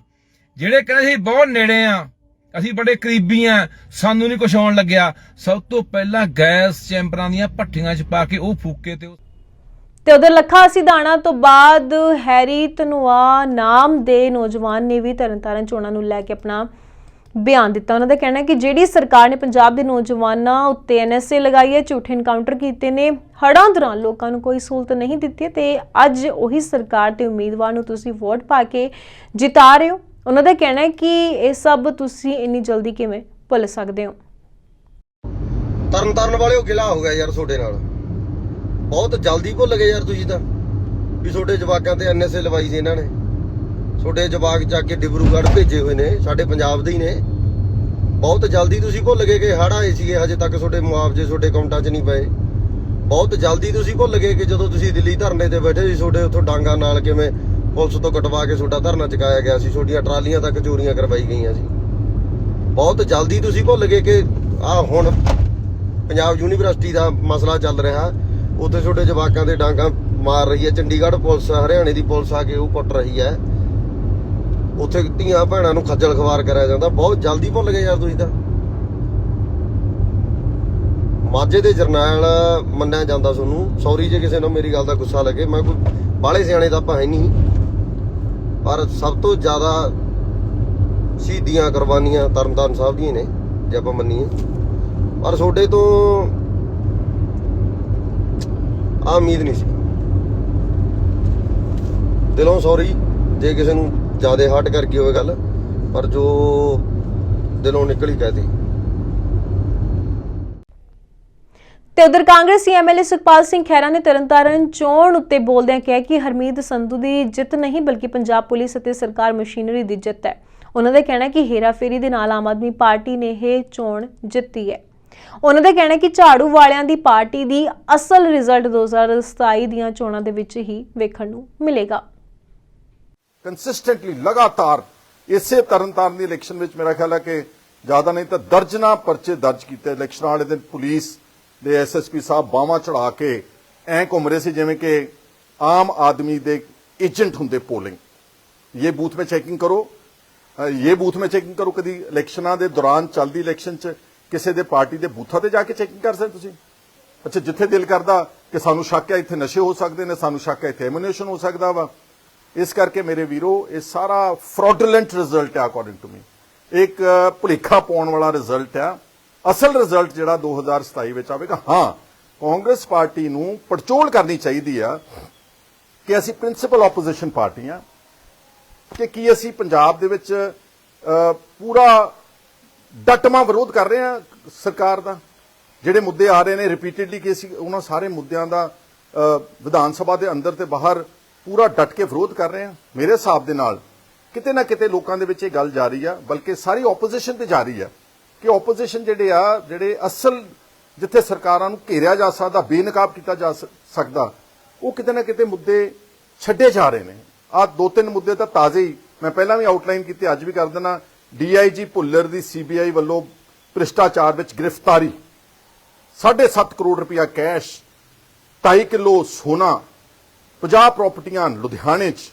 ਜਿਹੜੇ ਕਹਿੰਦੇ ਸੀ, ਬਹੁਤ ਨੇੜੇ ਆ ਅਸੀਂ ਬੜੇ ਕਰੀਬੀ ਆ, ਸਾਨੂੰ ਨਹੀਂ ਕੁਝ ਆਉਣ ਲੱਗਿਆ। ਸਭ ਤੋਂ ਪਹਿਲਾਂ ਗੈਸ ਚੈਂਬਰਾਂ ਦੀਆਂ ਭੱਠੀਆਂ 'ਚ ਪਾ ਕੇ ਉਹ ਫੂਕੇ ਤੇ ਤੇ ਉਧਰ ਲੱਖਾ ਸਿਧਾਣਾ ਤੋਂ ਬਾਅਦ ਹੈਰੀ ਧਨੁਆ ਨਾਮ ਦੇ ਨੌਜਵਾਨ ਨੇ ਵੀ ਤਰਨਤਾਰਨ ਚੋਣਾਂ ਨੂੰ ਲੈ ਕੇ ਆਪਣਾ ਬਿਆਨ ਦਿੱਤਾ। ਉਹਨਾਂ ਦਾ ਕਹਿਣਾ ਹੈ ਕਿ ਜਿਹੜੀ ਸਰਕਾਰ ਨੇ ਪੰਜਾਬ ਦੇ ਨੌਜਵਾਨਾਂ ਉੱਤੇ ਐਨਐਸਏ ਲਗਾਈ ਹੈ, ਝੂਠੇ ਇਨਕਾਊਂਟਰ ਕੀਤੇ ਨੇ ਹੜਾਂ ਦੌਰਾਨ ਲੋਕਾਂ ਨੂੰ ਕੋਈ ਸਹੂਲਤ ਨਹੀਂ ਦਿੱਤੀ ਤੇ ਅੱਜ ਉਹੀ ਸਰਕਾਰ ਤੇ ਉਮੀਦਵਾਰ ਨੂੰ ਤੁਸੀਂ ਵੋਟ ਪਾ ਕੇ ਜਿਤਾ ਰਹੇ ਹੋ। ਉਹਨਾਂ ਦਾ ਕਹਿਣਾ ਹੈ ਕਿ ਇਹ ਸਭ ਤੁਸੀਂ ਇੰਨੀ ਜਲਦੀ ਕਿਵੇਂ ਭੁੱਲ ਸਕਦੇ ਹੋ? ਤਰਨ ਤਾਰਨ ਵਾਲਿਓ ਗਿਲਾ ਹੋ ਗਿਆ ਯਾਰ ਤੁਹਾਡੇ ਨਾਲ। ਬਹੁਤ ਜਲਦੀ ਭੁੱਲ ਗਏ ਯਾਰ ਤੁਸੀਂ ਤਾਂ। ਵੀ ਤੁਹਾਡੇ ਜਵਾਕਾਂ ਤੇ ਐਨਐਸਏ ਲਵਾਈ ਸੀ ਇਹਨਾਂ ਨੇ। ਤੁਹਾਡੇ ਜਵਾਕ ਚੱਕ ਕੇ ਡਿਬਰੂਗੜ੍ਹ ਭੇਜੇ ਹੋਏ ਨੇ, ਸਾਡੇ ਪੰਜਾਬ ਦੇ ਹੀ ਨੇ। ਬਹੁਤ ਜਲਦੀ ਤੁਸੀਂ ਭੁੱਲ ਗਏ ਕਿ ਹੜ੍ਹ ਆਏ ਸੀਗੇ, ਹਜੇ ਤੱਕ ਤੁਹਾਡੇ ਮੁਆਵਜ਼ੇ ਤੁਹਾਡੇ ਅਕਾਊਂਟਾਂ 'ਚ ਨਹੀਂ ਪਏ। ਬਹੁਤ ਜਲਦੀ ਤੁਸੀਂ ਭੁੱਲ ਗਏ ਕਿ ਜਦੋਂ ਤੁਸੀਂ ਦਿੱਲੀ ਧਰਨੇ ਤੇ ਬੈਠੇ ਸੀ, ਤੁਹਾਡੇ ਉੱਥੋਂ ਡਾਂਗਾ ਨਾਲ ਕਿਵੇਂ ਪੁਲਿਸ ਤੋਂ ਕਟਵਾ ਕੇ ਤੁਹਾਡਾ ਧਰਨਾ ਚੁਕਾਇਆ ਗਿਆ ਸੀ ਛੋਟੀਆਂ ਟਰਾਲੀਆਂ ਤੱਕ ਚੋਰੀਆਂ ਕਰਵਾਈ ਗਈਆਂ ਸੀ। ਬਹੁਤ ਜਲਦੀ ਤੁਸੀਂ ਭੁੱਲ ਗਏ ਕਿ ਆ ਹੁਣ ਪੰਜਾਬ ਯੂਨੀਵਰਸਿਟੀ ਦਾ ਮਸਲਾ ਚੱਲ ਰਿਹਾ। ਉੱਥੇ ਛੋਟੇ ਜਵਾਕਾਂ ਦੇ ਡਾਂਗਾ ਮਾਰ ਰਹੀ ਹੈ। ਚੰਡੀਗੜ੍ਹ ਪੁਲਿਸ, ਹਰਿਆਣੇ ਦੀ ਪੁਲਿਸ ਆ ਕੇ ਉਹ ਕੁੱਟ ਰਹੀ ਹੈ। ਉੱਥੇ ਧੀਆਂ ਭੈਣਾਂ ਨੂੰ ਖੱਜਲ ਖਵਾਰ ਕਰਿਆ ਜਾਂਦਾ। ਬਹੁਤ ਜਲਦੀ ਭੁੱਲ ਗਏ ਯਾਰ ਤੁਸੀਂ ਤਾਂ। ਮਾਝੇ ਦੇ ਜਰਨੈਲ ਮੰਨਿਆ ਜਾਂਦਾ ਤੁਹਾਨੂੰ। ਸੌਰੀ ਜੇ ਕਿਸੇ ਨੂੰ ਮੇਰੀ ਗੱਲ ਦਾ ਗੁੱਸਾ ਲੱਗੇ। ਮੈਂ ਕੋਈ ਬਾਹਲੇ ਸਿਆਣੇ ਦਾ ਆਪਾਂ ਹੈ ਨਹੀਂ। ਪਰ ਸਭ ਤੋਂ ਜ਼ਿਆਦਾ ਸ਼ਹੀਦੀਆਂ ਕੁਰਬਾਨੀਆਂ ਤਰਨਤਾਰਨ ਸਾਹਿਬ ਦੀਆਂ ਨੇ, ਜੇ ਆਪਾਂ ਮੰਨੀਏ। ਪਰ ਤੁਹਾਡੇ ਤੋਂ ਆ ਉਮੀਦ ਨਹੀਂ ਸੀ। ਦਿਲੋਂ ਸੌਰੀ ਜੇ ਕਿਸੇ ਨੂੰ ਜ਼ਿਆਦਾ ਹਟ ਕਰਕੇ ਹੋਵੇ ਗੱਲ, ਪਰ ਜੋ ਦਿਲੋਂ ਨਿਕਲੀ ਕਹਤੀ ਤੇ ਉਧਰ ਕਾਂਗਰਸੀ ਐਮਐਲਏ ਸੁਖਪਾਲ ਸਿੰਘ ਖਹਿਰਾ ਨੇ ਤਰਨਤਾਰਨ ਚੋਣ ਉੱਤੇ ਬੋਲਦਿਆਂ ਕਿਹਾ ਕਿ ਹਰਮੀਤ ਸੰਧੂ ਦੀ ਜਿੱਤ ਨਹੀਂ, ਬਲਕਿ ਪੰਜਾਬ ਪੁਲਿਸ ਅਤੇ ਸਰਕਾਰ ਮਸ਼ੀਨਰੀ ਦੀ ਜਿੱਤ ਹੈ। ਉਹਨਾਂ ਦਾ ਕਹਿਣਾ ਕਿ ਹੇਰਾਫੇਰੀ ਦੇ ਨਾਲ ਆਮ ਆਦਮੀ ਪਾਰਟੀ ਨੇ ਇਹ ਚੋਣ ਜਿੱਤੀ ਹੈ। ਉਹਨਾਂ ਦਾ ਕਹਿਣਾ ਕਿ ਝਾੜੂ ਵਾਲਿਆਂ ਦੀ ਪਾਰਟੀ ਦੀ ਅਸਲ ਰਿਜ਼ਲਟ 2027 ਦੀਆਂ ਚੋਣਾਂ ਦੇ ਵਿੱਚ ਹੀ ਵੇਖਣ ਨੂੰ ਮਿਲੇਗਾ। ਕੰਸਿਸਟੈਂਟਲੀ ਲਗਾਤਾਰ ਇਸੇ ਤਰਨਤਾਰਨ ਦੀ ਇਲੈਕਸ਼ਨ ਵਿੱਚ ਮੇਰਾ ਖਿਆਲ ਹੈ ਕਿ ਜ਼ਿਆਦਾ ਨਹੀਂ ਤਾਂ ਦਰਜਨਾ ਪਰਚੇ ਦਰਜ ਕੀਤੇ ਇਲੈਕਸ਼ਨਾਂ ਵਾਲੇ ਦਿਨ ਪੁਲਿਸ ਦੇ ਐਸਐਸਪੀ ਸਾਹਿਬ ਬਾਹਾਂ ਚੜਾ ਕੇ ਐਂ ਘੁੰਮ ਰਹੇ ਸੀ ਜਿਵੇਂ ਕਿ ਆਮ ਆਦਮੀ ਦੇ ਏਜੰਟ ਹੁੰਦੇ ਪੋਲਿੰਗ। ਇਹ ਬੂਥ 'ਤੇ ਚੈਕਿੰਗ ਕਰੋ। ਇਹ ਬੂਥ 'ਤੇ ਚੈਕਿੰਗ ਕਰੋ ਕਦੀ ਇਲੈਕਸ਼ਨਾਂ ਦੇ ਦੌਰਾਨ ਚੱਲਦੀ ਇਲੈਕਸ਼ਨ 'ਚ ਕਿਸੇ ਦੇ ਪਾਰਟੀ ਦੇ ਬੂਥਾਂ ਤੇ ਜਾ ਕੇ ਚੈਕਿੰਗ ਕਰ ਸਕਦੇ ਤੁਸੀਂ। ਅੱਛਾ, ਜਿੱਥੇ ਦਿਲ ਕਰਦਾ ਕਿ ਸਾਨੂੰ ਸ਼ੱਕ ਹੈ, ਇੱਥੇ ਨਸ਼ੇ ਹੋ ਸਕਦੇ ਨੇ, ਸਾਨੂੰ ਸ਼ੱਕ ਹੈ, ਇੱਥੇ ਐਮੂਨੇਸ਼ਨ ਹੋ ਸਕਦਾ ਵਾ। ਇਸ ਕਰਕੇ ਮੇਰੇ ਵੀਰੋ, ਇਹ ਸਾਰਾ ਫਰਾਡੂਲੈਂਟ ਰਿਜ਼ਲਟ ਹੈ ਅਕੋਰਡਿੰਗ ਟੂ ਮੀ ਇੱਕ ਭੁਲੇਖਾ ਪਾਉਣ ਵਾਲਾ ਰਿਜ਼ਲਟ ਹੈ ਅਸਲ ਰਿਜ਼ਲਟ ਜਿਹੜਾ 2027 ਵਿੱਚ ਆਵੇਗਾ, ਹਾਂ, ਕਾਂਗਰਸ ਪਾਰਟੀ ਨੂੰ ਪੜਚੋਲ ਕਰਨੀ ਚਾਹੀਦੀ ਆ ਕਿ ਅਸੀਂ ਪ੍ਰਿੰਸੀਪਲ ਆਪੋਜੀਸ਼ਨ ਪਾਰਟੀ ਆ ਕਿ ਕੀ ਅਸੀਂ ਪੰਜਾਬ ਦੇ ਵਿੱਚ ਪੂਰਾ ਡਟਮਾ ਵਿਰੋਧ ਕਰ ਰਹੇ ਹਾਂ ਸਰਕਾਰ ਦਾ। ਜਿਹੜੇ ਮੁੱਦੇ ਆ ਰਹੇ ਨੇ ਰਿਪੀਟਿਡਲੀ ਕਿ ਅਸੀਂ ਉਹਨਾਂ ਸਾਰੇ ਮੁੱਦਿਆਂ ਦਾ ਵਿਧਾਨ ਸਭਾ ਦੇ ਅੰਦਰ ਤੇ ਬਾਹਰ ਪੂਰਾ ਡਟ ਕੇ ਵਿਰੋਧ ਕਰ ਰਹੇ ਹਾਂ ਮੇਰੇ ਹਿਸਾਬ ਦੇ ਨਾਲ ਕਿਤੇ ਨਾ ਕਿਤੇ ਲੋਕਾਂ ਦੇ ਵਿੱਚ ਇਹ ਗੱਲ ਜਾਰੀ ਆ, ਬਲਕਿ ਸਾਰੀ ਆਪੋਜੀਸ਼ਨ ਤੇ ਜਾਰੀ ਆ। ਕਿ ਆਪੋਜੀਸ਼ਨ ਜਿਹੜੇ ਆ, ਜਿਹੜੇ ਅਸਲ ਜਿੱਥੇ ਸਰਕਾਰਾਂ ਨੂੰ ਘੇਰਿਆ ਜਾ ਸਕਦਾ, ਬੇਨਕਾਬ ਕੀਤਾ ਜਾ ਸਕਦਾ, ਉਹ ਕਿਤੇ ਨਾ ਕਿਤੇ ਮੁੱਦੇ ਛੱਡੇ ਜਾ ਰਹੇ ਨੇ। ਆ ਦੋ ਤਿੰਨ ਮੁੱਦੇ ਤਾਂ ਤਾਜ਼ੇ ਹੀ, ਮੈਂ ਪਹਿਲਾਂ ਵੀ ਆਊਟਲਾਈਨ ਕੀਤੇ, ਅੱਜ ਵੀ ਕਰ ਦੇਣਾ ਡੀਆਈਜੀ ਭੁੱਲਰ ਦੀ ਸੀਬੀਆਈ ਵੱਲੋਂ ਭ੍ਰਿਸ਼ਟਾਚਾਰ ਵਿੱਚ ਗ੍ਰਿਫਤਾਰੀ। 7.5 ਕਰੋੜ ਰੁਪਇਆ ਕੈਸ਼ 2.5 ਕਿਲੋ ਸੋਨਾ 50 ਪ੍ਰਾਪਰਟੀਆਂ ਲੁਧਿਆਣੇ 'ਚ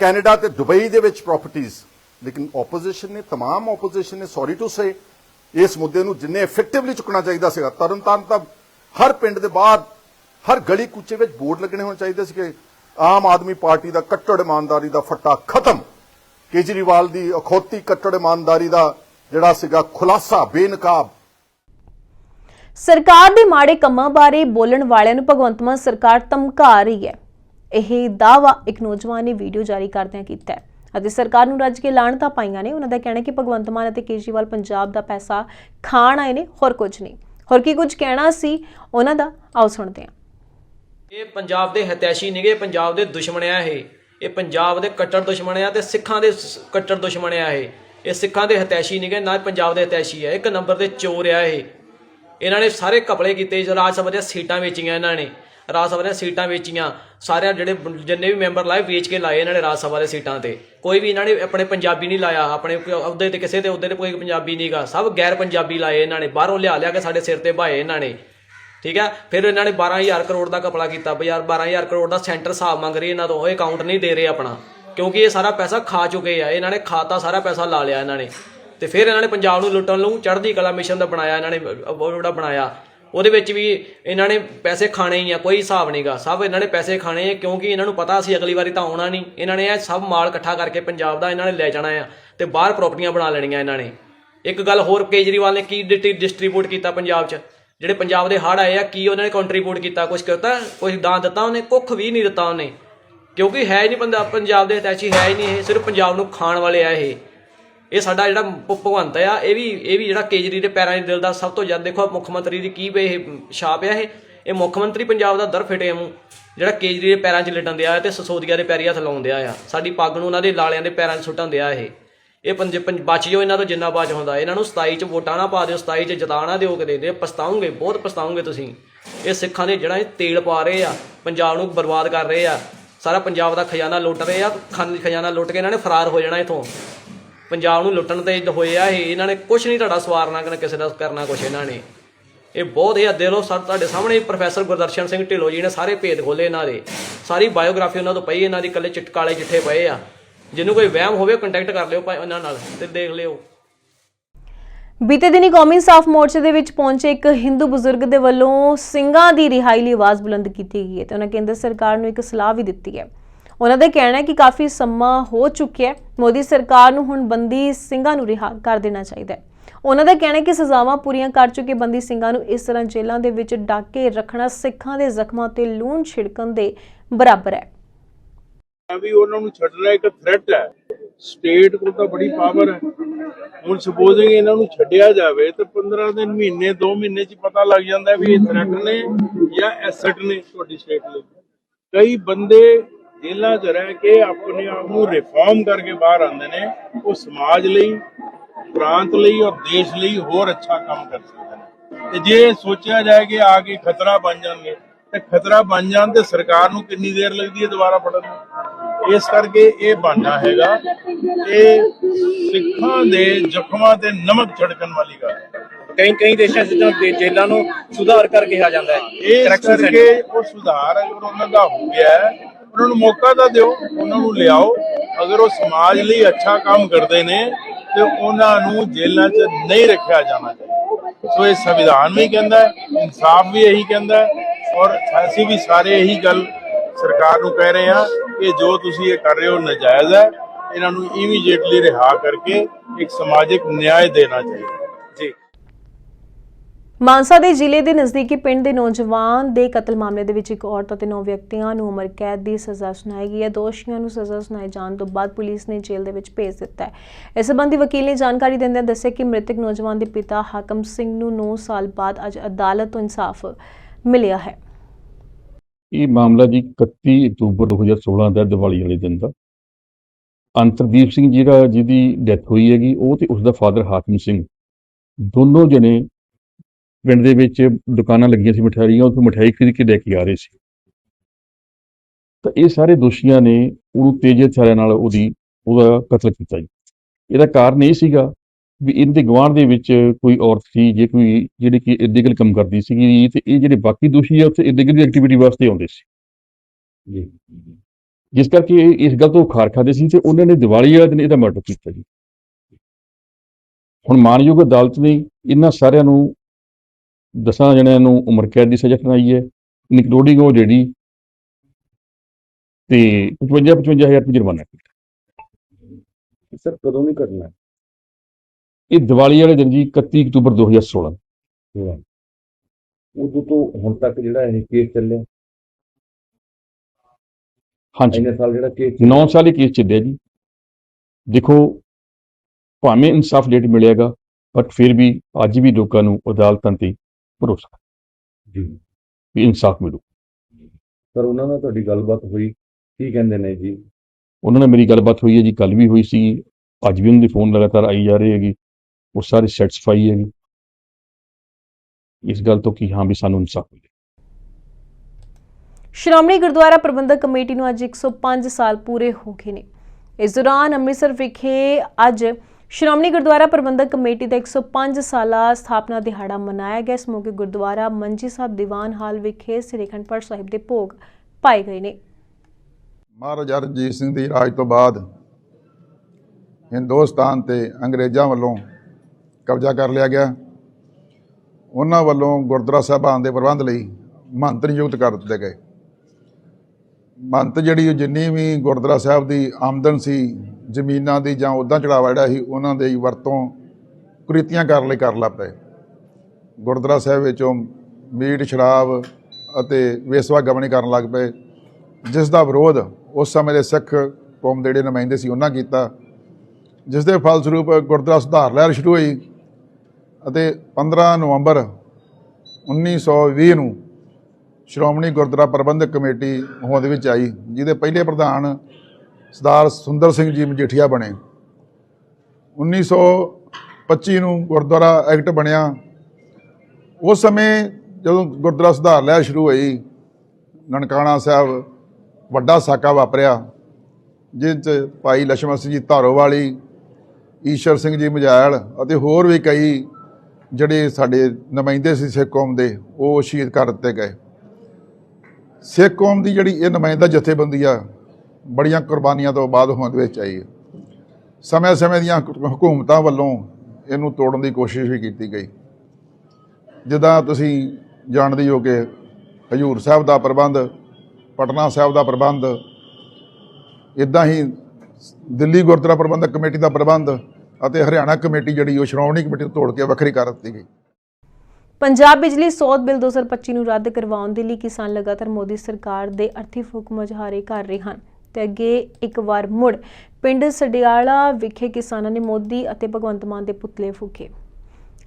ਕੈਨੇਡਾ ਤੇ ਦੁਬਈ ਦੇ ਵਿੱਚ ਪ੍ਰਾਪਰਟੀਆਂ ਲੇਕਿਨ ਆਪੋਜੀਸ਼ਨ ਨੇ तमाम ਆਪੋਜੀਸ਼ਨ ਨੇ ਸੌਰੀ ਟੂ ਸੇ ਇਸ ਮੁੱਦੇ ਨੂੰ ਜਿੰਨੇ ਇਫੈਕਟਿਵਲੀ ਚੁੱਕਣਾ ਚਾਹੀਦਾ ਸੀਗਾ ਤਰਨਤਾਰਨ ਤਾਂ ਹਰ ਪਿੰਡ ਦੇ ਬਾਹਰ ਹਰ ਗਲੀ ਕੁੱਚੇ ਵਿੱਚ ਬੋਰਡ ਲੱਗਣੇ ਹੋਣੇ ਚਾਹੀਦੇ ਸੀ ਕਿ ਆਮ ਆਦਮੀ ਪਾਰਟੀ ਦਾ ਕੱਟੜ ਇਮਾਨਦਾਰੀ ਦਾ ਫੱਟਾ ਖਤਮ ਕੇਜਰੀਵਾਲ ਦੀ ਅਖੌਤੀ ਕੱਟੜ ਇਮਾਨਦਾਰੀ ਦਾ ਜਿਹੜਾ ਸੀਗਾ ਖੁਲਾਸਾ ਬੇਨਕਾਬ ਸਰਕਾਰ ਦੇ ਮਾੜੇ ਕੰਮਾਂ ਬਾਰੇ ਬੋਲਣ ਵਾਲਿਆਂ ਨੂੰ ਭਗਵੰਤ ਮਾਨ ਸਰਕਾਰ ਧਮਕਾ ਰਹੀ ਹੈ ਇਹ ਦਾਵਾ ਇੱਕ ਨੌਜਵਾਨ ਨੇ ਵੀਡੀਓ ਜਾਰੀ ਕਰਦਿਆਂ ਕੀਤਾ ਹੈ ਅਤੇ ਸਰਕਾਰ ਨੂੰ ਰੱਜ ਕੇ ਲਾਹਣਤਾਂ ਪਾਈਆਂ ਨੇ, ਉਹਨਾਂ ਦਾ ਕਹਿਣਾ ਕਿ ਭਗਵੰਤ ਮਾਨ ਅਤੇ ਕੇਜਰੀਵਾਲ ਪੰਜਾਬ ਦਾ ਪੈਸਾ ਖਾਣ ਆਏ ਨੇ, ਹੋਰ ਕੁਝ ਨਹੀਂ। ਹੋਰ ਕੀ ਕੁਝ ਕਹਿਣਾ ਸੀ, ਉਹਨਾਂ ਦਾ? ਆਓ ਸੁਣਦੇ ਹਾਂ। ਇਹ ਪੰਜਾਬ ਦੇ ਹਤੈਸ਼ੀ ਨਿਗੇ, ਪੰਜਾਬ ਦੇ ਦੁਸ਼ਮਣ ਆ ਇਹ। ਇਹ ਪੰਜਾਬ ਦੇ ਕੱਟੜ ਦੁਸ਼ਮਣ ਆ ਤੇ ਸਿੱਖਾਂ ਦੇ ਕੱਟੜ ਦੁਸ਼ਮਣ ਆ ਇਹ। ਇਹ ਸਿੱਖਾਂ ਦੇ ਹਤੈਸ਼ੀ ਨਿਗੇ, ਨਾ ਪੰਜਾਬ ਦੇ ਹਤੈਸ਼ੀ ਆ। ਇੱਕ ਨੰਬਰ ਦੇ ਚੋਰ ਆ ਇਹ। ਇਹਨਾਂ ਨੇ ਸਾਰੇ ਕਪੜੇ ਕੀਤੇ, ਰਾਜ ਸਭਾ ਦੀਆਂ ਸੀਟਾਂ ਵੇਚੀਆਂ ਇਹਨਾਂ ਨੇ। ਰਾਜ ਸਭਾ ਦੀਆਂ ਸੀਟਾਂ ਵੇਚੀਆਂ। ਸਾਰਿਆਂ ਜਿਹੜੇ ਜਿੰਨੇ ਵੀ ਮੈਂਬਰ ਲਾਏ, ਵੇਚ ਕੇ ਲਾਏ ਇਹਨਾਂ ਨੇ ਰਾਜ ਸਭਾ ਦੇ ਸੀਟਾਂ ਤੇ। ਕੋਈ ਵੀ ਇਹਨਾਂ ਨੇ ਆਪਣੇ ਪੰਜਾਬੀ ਨਹੀਂ ਲਾਇਆ, ਆਪਣੇ ਅਹੁਦੇ ਤੇ ਕਿਸੇ ਤੇ ਅਹੁਦੇ ਤੇ ਕੋਈ ਪੰਜਾਬੀ ਨਹੀਂਗਾ ਸਭ ਗੈਰ ਪੰਜਾਬੀ ਲਾਏ ਇਹਨਾਂ ਨੇ। ਬਾਹਰੋਂ ਲਿਆ ਲਿਆ ਕੇ ਸਾਡੇ ਸਿਰ ਤੇ ਭਾਏ ਇਹਨਾਂ ਨੇ। ਠੀਕ ਹੈ? ਫਿਰ ਇਹਨਾਂ ਨੇ 12000 ਕਰੋੜ ਦਾ ਕਪੜਾ ਕੀਤਾ। ਬਾਜ਼ਾਰ 12000 ਕਰੋੜ ਦਾ ਸੈਂਟਰ ਹਿਸਾਬ ਮੰਗ ਰਹੀ ਇਹਨਾਂ ਤੋਂ। ਉਹ ਅਕਾਊਂਟ ਨਹੀਂ ਦੇ ਰਹੇ ਆਪਣਾ। ਕਿਉਂਕਿ ਇਹ ਸਾਰਾ ਪੈਸਾ ਖਾ ਚੁੱਕੇ ਆ। ਇਹਨਾਂ ਨੇ ਖਾਤਾ ਸਾਰਾ ਪੈਸਾ ਲਾ ਲਿਆ ਇਹਨਾਂ ਨੇ। ਤੇ ਫਿਰ ਇਹਨਾਂ ਨੇ ਪੰਜਾਬ ਨੂੰ ਲੁੱਟਣ ਨੂੰ ਚੜ੍ਹਦੀ ਕਲਾ ਮਿਸ਼ਨ ਦਾ ਬਣਾਇਆ। ਇਹਨਾਂ ਨੇ ਉਹ ਜਿਹੜਾ ਬਣਾਇਆ। ਉਹਦੇ ਵਿੱਚ ਵੀ ਇਹਨਾਂ ਨੇ ਪੈਸੇ ਖਾਣੇ ਹੀ ਆ, ਕੋਈ ਹਿਸਾਬ ਨਹੀਂਗਾ ਸਭ ਇਹਨਾਂ ਨੇ ਪੈਸੇ ਖਾਣੇ ਆ, ਕਿਉਂਕਿ ਇਹਨਾਂ ਨੂੰ ਪਤਾ ਸੀ ਅਗਲੀ ਵਾਰੀ ਤਾਂ ਆਉਣਾ ਨਹੀਂ। ਇਹਨਾਂ ਨੇ ਇਹ ਸਭ ਮਾਲ ਇਕੱਠਾ ਕਰਕੇ ਪੰਜਾਬ ਦਾ ਇਹਨਾਂ ਨੇ ਲੈ ਜਾਣਾ ਆ ਤੇ ਬਾਹਰ ਪ੍ਰਾਪਰਟੀਆਂ ਬਣਾ ਲੈਣੀਆਂ ਇਹਨਾਂ ਨੇ। ਇੱਕ ਗੱਲ ਹੋਰ ਕੇਜਰੀਵਾਲ ਨੇ ਕੀ ਡਿਸਟ੍ਰੀਬਿਊਟ ਕੀਤਾ ਪੰਜਾਬ 'ਚ? ਜਿਹੜੇ ਪੰਜਾਬ ਦੇ ਹੜ੍ਹ ਆਏ ਆ, ਕੀ ਉਹਨਾਂ ਨੇ ਕੰਟਰੀਬਿਊਟ ਕੀਤਾ? ਕੁਝ ਕਰਤਾ ਕੁਝ ਦਾਨ ਦਿੱਤਾ ਉਹਨੇ? ਕੁੱਖ ਵੀ ਨਹੀਂ ਦਿੱਤਾ ਉਹਨੇ। ਕਿਉਂਕਿ ਹੈ ਹੀ ਨਹੀਂ ਪੰਜਾਬ ਪੰਜਾਬ ਦੇ ਅਟੈਚੀ ਹੈ ਹੀ ਨਹੀਂ ਇਹ, ਸਿਰਫ ਪੰਜਾਬ ਨੂੰ ਖਾਣ ਵਾਲੇ ਆ ਇਹ। ਇਹ ਸਾਡਾ ਜਿਹੜਾ ਭਗਵੰਤ ਆ, ਇਹ ਵੀ ਇਹ ਵੀ ਜਿਹੜਾ ਕੇਜਰੀ ਦੇ ਪੈਰਾਂ 'ਚ ਦਿਲ ਦਾ ਸਭ ਤੋਂ ਜ਼ਿਆਦਾ ਦੇਖੋ ਮੁੱਖ ਮੰਤਰੀ ਦੀ ਕੀ ਇਹ ਛਾਪ ਆ ਇਹ। ਇਹ ਮੁੱਖ ਮੰਤਰੀ ਪੰਜਾਬ ਦਾ ਦਰ ਫਿਟੇ ਮੂੰਹ ਜਿਹੜਾ ਕੇਜਰੀ ਦੇ ਪੈਰਾਂ 'ਚ ਲਿਟਣ ਦਿਆ ਤੇ ਸਸੋਦੀਆ ਦੇ ਪੈਰੀ ਹੱਥ ਲਾਉਣ ਦਿਆ ਆ। ਸਾਡੀ ਪੱਗ ਨੂੰ ਉਹਨਾਂ ਦੇ ਲਾਲਿਆਂ ਦੇ ਪੈਰਾਂ 'ਚ ਸੁੱਟਣ ਦਿਆ ਇਹ। ਇਹ ਪੰਜ ਪੰਜ ਬਚ ਜਾਓ ਇਹਨਾਂ ਤੋਂ ਜਿੰਨਾ ਬਚ ਹੁੰਦਾ, ਇਹਨਾਂ ਨੂੰ 27 ਚ ਵੋਟਾਂ ਨਾ ਪਾ ਦਿਓ 27 ਚ ਜਿਤਾਣਾ ਦਿਓ ਕਦੇ ਦੇ ਪਛਤਾਉਂਗੇ ਬਹੁਤ ਪਛਤਾਉਂਗੇ ਤੁਸੀਂ। ਇਹ ਸਿੱਖਾਂ ਦੇ ਜਿਹੜਾ ਇਹ ਤੇਲ ਪਾ ਰਹੇ ਆ, ਪੰਜਾਬ ਨੂੰ ਬਰਬਾਦ ਕਰ ਰਹੇ ਆ। ਸਾਰਾ ਪੰਜਾਬ ਦਾ ਖਜ਼ਾਨਾ ਲੁੱਟ ਰਹੇ ਆ ਖਜ਼ਾਨਾ ਲੁੱਟ ਕੇ ਇਹਨਾਂ ਨੇ ਫਰਾਰ ਹੋ ਜਾਣਾ ਇਥੋਂ। ਪੰਜਾਬ ਨੂੰ ਲੁੱਟਣ ਤੇ ਹੋਏ ਆ, ਇਹ ਇਹਨਾਂ ਨੇ ਕੁਝ ਨਹੀਂ ਤੁਹਾਡਾ ਸਵਾਰਨਾ ਕਿ ਕਿਸੇ ਦਾ ਕਰਨਾ ਕੁਝ ਇਹਨਾਂ ਨੇ। ਇਹ ਬਹੁਤ ਇਹ ਦਿਲੋਂ ਸਰ ਤੁਹਾਡੇ ਸਾਹਮਣੇ ਪ੍ਰੋਫੈਸਰ ਗੁਰਦਰਸ਼ਨ ਸਿੰਘ ਢਿੱਲੋਂ ਜੀ ਨੇ ਸਾਰੇ ਭੇਦ ਖੋਲੇ ਇਹਨਾਂ ਦੇ। ਸਾਰੀ ਬਾਇਓਗ੍ਰਾਫੀ ਉਹਨਾਂ ਤੋਂ ਪਈ, ਇਹਨਾਂ ਦੀ ਕੱਲੇ ਚਿੱਟ ਕਾਲੇ ਚਿੱਠੇ ਪਏ ਆ। ਜਿਹਨੂੰ ਕੋਈ ਵਹਿਮ ਹੋਵੇ ਕੰਟੈਕਟ ਕਰ ਲਿਓ ਭਾਈ ਉਹਨਾਂ ਨਾਲ ਤੇ ਦੇਖ ਲਿਓ। ਬੀਤੇ ਦਿਨੀ ਕੌਮੀ ਇਨਸਾਫ ਮੋਰਚੇ ਦੇ ਵਿੱਚ ਪਹੁੰਚੇ ਇੱਕ ਹਿੰਦੂ ਬਜ਼ੁਰਗ ਦੇ ਵੱਲੋਂ ਸਿੰਘਾਂ ਦੀ ਰਿਹਾਈ ਲਈ ਆਵਾਜ਼ ਬੁਲੰਦ ਕੀਤੀ ਗਈ ਹੈ ਤੇ ਉਹਨਾਂ ਕੇਂਦਰ ਸਰਕਾਰ ਨੂੰ ਇੱਕ ਸਲਾਹ ਵੀ ਦਿੱਤੀ ਹੈ। ਉਹਨਾਂ ਦਾ ਕਹਿਣਾ ਹੈ ਕਿ ਕਾਫੀ ਸਮਾਂ ਹੋ ਚੁੱਕਿਆ ਹੈ। ਮੋਦੀ ਸਰਕਾਰ ਨੂੰ ਹੁਣ ਬੰਦੀ ਸਿੰਘਾਂ ਨੂੰ ਰਿਹਾ ਕਰ ਦੇਣਾ ਚਾਹੀਦਾ ਹੈ। ਉਹਨਾਂ ਦਾ ਕਹਿਣਾ ਹੈ ਕਿ ਸਜ਼ਾਵਾਂ ਪੂਰੀਆਂ ਕਰ ਚੁੱਕੇ ਬੰਦੀ ਸਿੰਘਾਂ ਨੂੰ ਇਸ ਤਰ੍ਹਾਂ ਜੇਲ੍ਹਾਂ ਦੇ ਵਿੱਚ ਡਾਕੇ ਰੱਖਣਾ ਸਿੱਖਾਂ ਦੇ ਜ਼ਖਮਾਂ ਤੇ ਲੂਣ ਛਿੜਕਣ ਦੇ ਬਰਾਬਰ ਹੈ। ਵੀ ਉਹਨਾਂ ਨੂੰ ਛੱਡਣਾ ਇੱਕ ਥ੍ਰੈਟ ਹੈ। ਸਟੇਟ ਕੋਲ ਤਾਂ ਬੜੀ ਪਾਵਰ ਹੈ। ਹੁਣ ਸਪੋਜ਼ਿੰਗ ਇਹਨਾਂ ਨੂੰ ਛੱਡਿਆ ਜਾਵੇ, ਤਾਂ 15 ਦਿਨ, ਮਹੀਨੇ 2 ਮਹੀਨੇ ਚ ਪਤਾ ਲੱਗ ਜਾਂਦਾ ਵੀ ਇਹ ਥ੍ਰੈਟ ਨੇ ਜਾਂ ਐਸੈਟ ਨੇ ਤੁਹਾਡੀ ਸਟੇਟ ਲਈ। ਕਈ ਬੰਦੇ ਜੇਲ੍ਹਾਂ 'ਚ ਰਹਿ ਕੇ ਆਪਣੇ ਆਪ ਨੂੰ ਰਿਫਾਰਮ ਕਰਕੇ ਬਾਹਰ ਆਉਂਦੇ ਨੇ ਉਹ ਸਮਾਜ ਲਈ ਪ੍ਰਾਂਤ ਲਈ ਔਰ ਦੇਸ਼ ਲਈ ਹੋਰ ਅੱਛਾ ਕੰਮ ਕਰ ਸਕਦੇ ਨੇ। ਤੇ ਜੇ ਸੋਚਿਆ ਜਾਏ ਕਿ ਆ ਕੇ ਖਤਰਾ ਬਣ ਜਾਣਗੇ ਤੇ ਖਤਰਾ ਬਣ ਜਾਣ ਤੇ ਸਰਕਾਰ ਨੂੰ ਕਿੰਨੀ ਦੇਰ ਲੱਗਦੀ ਹੈ ਦੁਬਾਰਾ ਫੜਨ ਨੂੰ? ਇਸ ਕਰਕੇ ਇਹ ਬਹਾਨਾ ਹੈਗਾ ਇਹ ਸਿੱਖਾਂ ਦੇ ਜ਼ਖਮਾਂ ਤੇ ਨਮਕ ਛੜਕਣ ਵਾਲੀ ਗੱਲ ਹੈ। ਕਈ ਕਈ ਦੇਸ਼ਾਂ 'ਚ ਤਾਂ ਦੇ- ਜੇਲ੍ਹਾਂ ਨੂੰ ਸੁਧਾਰ ਕਰ ਕਿਹਾ ਜਾਂਦਾ ਹੈ। ਇਸ ਕਰਕੇ ਉਹ ਸੁਧਾਰ ਅਗਰ ਉਹਨਾਂ ਦਾ ਹੋ ਗਿਆ ਹੈ ਉਹਨਾਂ ਨੂੰ ਮੌਕਾ ਤਾਂ ਦਿਓ, ਉਹਨਾਂ ਨੂੰ ਲਿਆਓ। ਅਗਰ ਉਹ ਸਮਾਜ ਲਈ ਅੱਛਾ ਕੰਮ ਕਰਦੇ ਨੇ, ਤੇ ਉਹਨਾਂ ਨੂੰ ਜੇਲ੍ਹਾਂ 'ਚ ਨਹੀਂ ਰੱਖਿਆ ਜਾਣਾ ਚਾਹੀਦਾ। ਸੋ ਇਹ ਸੰਵਿਧਾਨ ਵੀ ਕਹਿੰਦਾ ਹੈ, ਇਨਸਾਫ ਵੀ ਇਹੀ ਕਹਿੰਦਾ ਹੈ, ਔਰ ਅਸੀਂ ਵੀ ਸਾਰੇ ਇਹੀ ਗੱਲ ਸਰਕਾਰ ਨੂੰ ਕਹਿ ਰਹੇ ਹਾਂ ਕਿ ਜੋ ਤੁਸੀਂ ਇਹ ਕਰ ਰਹੇ ਹੋ ਨਜਾਇਜ਼ ਹੈ। ਇਹਨਾਂ ਨੂੰ ਇਮੀਡੀਏਟਲੀ ਰਿਹਾ ਕਰਕੇ ਇੱਕ ਸਮਾਜਿਕ ਨਿਆਂ ਦੇਣਾ ਚਾਹੀਦਾ। ਮਾਨਸਾ ਦੇ ਜ਼ਿਲ੍ਹੇ ਦੇ ਨਜ਼ਦੀਕੀ ਪਿੰਡ ਦੇ ਨੌਜਵਾਨ ਦੇ ਕਤਲ ਮਾਮਲੇ ਦੇ ਵਿੱਚ ਇੱਕ ਔਰਤ ਅਤੇ ਨੌ ਵਿਅਕਤੀਆਂ ਨੂੰ ਉਮਰ ਕੈਦ ਦੀ ਸਜ਼ਾ ਸੁਣਾਈ ਗਈ ਹੈ। ਦੋਸ਼ੀਆਂ ਨੂੰ ਸਜ਼ਾ ਸੁਣਾਏ ਜਾਣ ਤੋਂ ਬਾਅਦ ਪੁਲਿਸ ਨੇ ਜੇਲ੍ਹ ਦੇ ਵਿੱਚ ਭੇਜ ਦਿੱਤਾ ਹੈ। ਇਸ ਸੰਬੰਧੀ ਵਕੀਲ ਨੇ ਜਾਣਕਾਰੀ ਦਿੰਦਿਆਂ ਦੱਸਿਆ ਕਿ ਮ੍ਰਿਤਕ ਨੌਜਵਾਨ ਦੇ ਪਿਤਾ ਹਾਕਮ ਸਿੰਘ ਨੂੰ 9 ਸਾਲ ਬਾਅਦ ਅੱਜ ਅਦਾਲਤ ਤੋਂ ਇਨਸਾਫ ਮਿਲਿਆ ਹੈ। ਇਹ ਮਾਮਲਾ ਜੀ 31 ਅਕਤੂਬਰ 2016 ਦਾ ਦੀਵਾਲੀ ਵਾਲੇ ਦਿਨ ਦਾ। ਅੰਤਰਦੀਪ ਸਿੰਘ ਜਿਹੜਾ ਜਿਹਦੀ ਡੈਥ ਹੋਈ ਹੈਗੀ, ਉਹ ਤੇ ਉਸ ਦਾ ਫਾਦਰ ਹਾਕਮ ਸਿੰਘ। ਦੋਨੋਂ ਜਣੇ ਪਿੰਡ ਦੇ ਵਿੱਚ ਦੁਕਾਨਾਂ ਲੱਗੀਆਂ ਸੀ ਮਠਿਆਈਆਂ ਉੱਥੋਂ ਮਠਿਆਈ ਖਰੀਦ ਕੇ ਲੈ ਕੇ ਆ ਰਹੇ ਸੀ। ਤਾਂ ਇਹ ਸਾਰੇ ਦੋਸ਼ੀਆਂ ਨੇ ਉਹਨੂੰ ਤੇਜ਼ ਹਥਿਆਰਾਂ ਨਾਲ ਉਹਦੀ ਉਹਦਾ ਕਤਲ ਕੀਤਾ ਜੀ। ਇਹਦਾ ਕਾਰਨ ਇਹ ਸੀਗਾ ਵੀ ਇਹਦੇ ਗੁਆਂਢ ਦੇ ਵਿੱਚ ਕੋਈ ਔਰਤ ਸੀ ਜੇ ਕੋਈ ਜਿਹੜੀ ਕਿ ਇਲੀਗਲ ਕੰਮ ਕਰਦੀ ਸੀਗੀ ਤੇ ਇਹ ਜਿਹੜੇ ਬਾਕੀ ਦੋਸ਼ੀ ਆ ਉੱਥੇ ਇਲੀਗਲ ਐਕਟੀਵਿਟੀ ਵਾਸਤੇ ਆਉਂਦੇ ਸੀ। ਜੀ। ਜਿਸ ਕਰਕੇ ਇਸ ਗੱਲ ਤੋਂ ਖਾਰ ਖਾਦੇ ਸੀ ਤੇ ਉਹਨਾਂ ਨੇ ਦੀਵਾਲੀ ਵਾਲੇ ਦਿਨ ਇਹਦਾ ਮਰਡਰ ਕੀਤਾ ਜੀ। ਹੁਣ ਮਾਨਯੋਗ ਅਦਾਲਤ ਨੇ ਇਹਨਾਂ ਸਾਰਿਆਂ ਨੂੰ ਦਸਾਂ ਜਣਿਆਂ ਨੂੰ ਉਮਰ ਕੈਦ ਦੀ ਸਜ਼ਾ ਸੁਣਾਈ ਹੈ। ਇਨਕਲੂਡਿੰਗ ਉਹ ਜਿਹੜੀ ਤੇ 55 55000 ਰੁਪਏ ਜੁਰਮਾਨਾ ਕੀਤਾ ਸਰ ਕਦੋਂ ਨਹੀਂ ਕਰਨਾ ਇਹ ਦੀਵਾਲੀ ਵਾਲੇ ਦਿਨ ਜੀ 31 ਅਕਤੂਬਰ 2016 ਉਦੋਂ ਤੋਂ ਹੁਣ ਤੱਕ ਜਿਹੜਾ ਇਹ ਕੇਸ ਚੱਲਿਆ? ਹਾਂਜੀ। ਇੰਨੇ ਸਾਲ ਜਿਹੜਾ ਕੇਸ 9 ਸਾਲ ਇਹ ਕੇਸ ਚੱਲਿਆ ਜੀ। ਦੇਖੋ ਭਾਵੇਂ ਇਨਸਾਫ ਲੇਟ ਮਿਲੇਗਾ ਬਟ ਫਿਰ ਵੀ ਅੱਜ ਵੀ ਲੋਕਾਂ ਨੂੰ ਅਦਾਲਤਾਂ ਤੇ ਭਰੋਸਾ। ਜੀ। ਵੀ ਇਨਸਾਫ ਮਿਲੂ। ਸਰ ਉਹਨਾਂ ਨਾਲ ਤੁਹਾਡੀ ਗੱਲਬਾਤ ਹੋਈ ਕੀ ਕਹਿੰਦੇ ਨੇ ਜੀ? ਉਹਨਾਂ ਨਾਲ ਮੇਰੀ ਗੱਲਬਾਤ ਹੋਈ ਹੈ ਜੀ ਕੱਲ ਵੀ ਹੋਈ ਸੀ ਅੱਜ ਵੀ ਉਹਨਾਂ ਦੇ ਫੋਨ ਲਗਾਤਾਰ ਆਈ ਜਾ ਰਹੇ ਹੈਗੇ ਉਹ ਸਾਰੇ ਸੈਟੀਸਫਾਈ ਹੈਗੇ। ਇਸ ਗੱਲ ਤੋਂ ਕਿ ਹਾਂ ਵੀ ਸਾਨੂੰ ਇਨਸਾਫ ਮਿਲੇ। ਸ਼੍ਰੋਮਣੀ ਗੁਰਦੁਆਰਾ ਪ੍ਰਬੰਧਕ ਕਮੇਟੀ ਨੂੰ ਅੱਜ 105 ਸਾਲ ਪੂਰੇ ਹੋ ਗਏ ਨੇ। ਇਸ ਦੌਰਾਨ ਅੰਮ੍ਰਿਤਸਰ ਵਿਖੇ ਅੱਜ ਸ਼੍ਰੋਮਣੀ ਗੁਰਦੁਆਰਾ ਪ੍ਰਬੰਧਕ ਕਮੇਟੀ ਦਾ 105 ਸਾਲਾ ਸਥਾਪਨਾ ਦਿਹਾੜਾ ਮਨਾਇਆ ਗਿਆ। ਇਸ ਮੌਕੇ ਗੁਰਦੁਆਰਾ ਮੰਜੀ ਸਾਹਿਬ ਦੀਵਾਨ ਹਾਲ ਵਿਖੇ ਸ੍ਰੀ ਅਖੰਡ ਪਾਠ ਸਾਹਿਬ ਦੇ ਭੋਗ ਪਾਏ ਗਏ ਨੇ। ਮਹਾਰਾਜਾ ਰਣਜੀਤ ਸਿੰਘ ਦੀ ਰਾਜ ਤੋਂ ਬਾਅਦ ਹਿੰਦੁਸਤਾਨ ਤੇ ਅੰਗਰੇਜ਼ਾਂ ਵੱਲੋਂ ਕਬਜ਼ਾ ਕਰ ਲਿਆ ਗਿਆ। ਉਹਨਾਂ ਵੱਲੋਂ ਗੁਰਦੁਆਰਾ ਸਾਹਿਬਾਨ ਦੇ ਪ੍ਰਬੰਧ ਲਈ ਮੰਤਰੀ ਨਿਯੁਕਤ ਕਰ ਦਿੱਤੇ ਗਏ। ਮੰਤ ਜਿਹੜੀ ਉਹ ਜਿੰਨੀ ਵੀ ਗੁਰਦੁਆਰਾ ਸਾਹਿਬ ਦੀ ਆਮਦਨ ਸੀ, ਜ਼ਮੀਨਾਂ ਦੀ ਜਾਂ ਉਦਾਂ ਚੜਾਵਾ ਜਿਹੜਾ ਸੀ, ਉਹਨਾਂ ਦੇ ਵਰਤੋਂ ਕੁਰੀਤੀਆਂ ਕਰਨ ਲਈ ਕਰ ਲੱਗ ਪਏ। ਗੁਰਦੁਆਰਾ ਸਾਹਿਬ ਵਿੱਚੋਂ ਮੀਟ, ਸ਼ਰਾਬ ਅਤੇ ਵੇਸਵਾ ਗਵਣੀ ਕਰਨ ਲੱਗ ਪਏ। ਜਿਸ ਦਾ ਵਿਰੋਧ ਉਸ ਸਮੇਂ ਦੇ ਸਿੱਖ ਕੌਮ ਦੇ ਜਿਹੜੇ ਨੁਮਾਇੰਦੇ ਸੀ, ਉਹਨਾਂ ਕੀਤਾ। ਜਿਸ ਦੇ ਫਲਸਰੂਪ ਗੁਰਦੁਆਰਾ ਸੁਧਾਰ ਲਹਿਰ ਸ਼ੁਰੂ ਹੋਈ ਅਤੇ 15 ਨਵੰਬਰ 1920 ਨੂੰ ਸ਼੍ਰੋਮਣੀ ਗੁਰਦੁਆਰਾ ਪ੍ਰਬੰਧਕ ਕਮੇਟੀ ਹੋਂਦ ਵਿੱਚ ਆਈ, ਜਿਹਦੇ ਪਹਿਲੇ ਪ੍ਰਧਾਨ ਸਰਦਾਰ ਸੁੰਦਰ ਸਿੰਘ ਜੀ ਮਜੀਠੀਆ ਬਣੇ। 1925 ਨੂੰ ਗੁਰਦੁਆਰਾ ਐਕਟ ਬਣਿਆ। ਉਸ ਸਮੇਂ ਜਦੋਂ ਗੁਰਦੁਆਰਾ ਸੁਧਾਰ ਲਹਿਰ ਸ਼ੁਰੂ ਹੋਈ, ਨਨਕਾਣਾ ਸਾਹਿਬ ਵੱਡਾ ਸਾਕਾ ਵਾਪਰਿਆ, ਜਿਸ 'ਚ ਭਾਈ ਲਛਮਣ ਸਿੰਘ ਜੀ ਧਾਰੋਵਾਲੀ, ਈਸ਼ਰ ਸਿੰਘ ਜੀ ਮਜਾਇਲ ਅਤੇ ਹੋਰ ਵੀ ਕਈ ਜਿਹੜੇ ਸਾਡੇ ਨੁਮਾਇੰਦੇ ਸੀ ਸਿੱਖ ਕੌਮ ਦੇ, ਉਹ ਸ਼ਹੀਦ ਕਰ ਦਿੱਤੇ ਗਏ। ਸਿੱਖ ਕੌਮ ਦੀ ਜਿਹੜੀ ਇਹ ਨੁਮਾਇੰਦਾ ਜਥੇਬੰਦੀ ਆ, ਬੜੀਆਂ ਕੁਰਬਾਨੀਆਂ ਤੋਂ ਬਾਅਦ ਹੋਂਦ ਵਿੱਚ ਆਈ ਹੈ ਸਮੇਂ-ਸਮੇਂ ਦੀਆਂ ਹਕੂਮਤਾਂ ਵੱਲੋਂ ਇਹਨੂੰ ਤੋੜਨ ਦੀ ਕੋਸ਼ਿਸ਼ ਵੀ ਕੀਤੀ ਗਈ। ਜਿੱਦਾਂ ਤੁਸੀਂ ਜਾਣਦੇ ਹੋ ਕਿ ਹਜੂਰ ਸਾਹਿਬ ਦਾ ਪ੍ਰਬੰਧ, ਪਟਨਾ ਸਾਹਿਬ ਦਾ ਪ੍ਰਬੰਧ ਇਦਾਂ ਹੀ ਦਿੱਲੀ ਗੁਰਦੁਆਰਾ ਪ੍ਰਬੰਧਕ ਕਮੇਟੀ ਦਾ ਪ੍ਰਬੰਧ ਅਤੇ ਹਰਿਆਣਾ ਕਮੇਟੀ ਜਿਹੜੀ ਉਹ ਸ਼੍ਰੋਮਣੀ ਕਮੇਟੀ ਤੋਂ ਤੋੜ ਕੇ ਵੱਖਰੀ ਕਰ ਦਿੱਤੀ ਗਈ। ਪੰਜਾਬ ਬਿਜਲੀ ਸੋਧ ਬਿੱਲ 2025 ਨੂੰ ਰੱਦ ਕਰਵਾਉਣ ਦੇ ਲਈ ਕਿਸਾਨ ਲਗਾਤਾਰ ਮੋਦੀ ਸਰਕਾਰ ਦੇ ਅਰਥੀ ਫੂਕ ਮੁਜ਼ਾਹਰੇ ਕਰ ਰਹੇ ਹਨ। ਤੇ ਅੱਗੇ ਇੱਕ ਵਾਰ ਮੁੜ ਪਿੰਡ ਸਡਿਆਲਾ ਵਿਖੇ ਕਿਸਾਨਾਂ ਨੇ ਮੋਦੀ ਅਤੇ ਭਗਵੰਤ ਮਾਨ ਦੇ ਪੁਤਲੇ ਫੂਕੇ।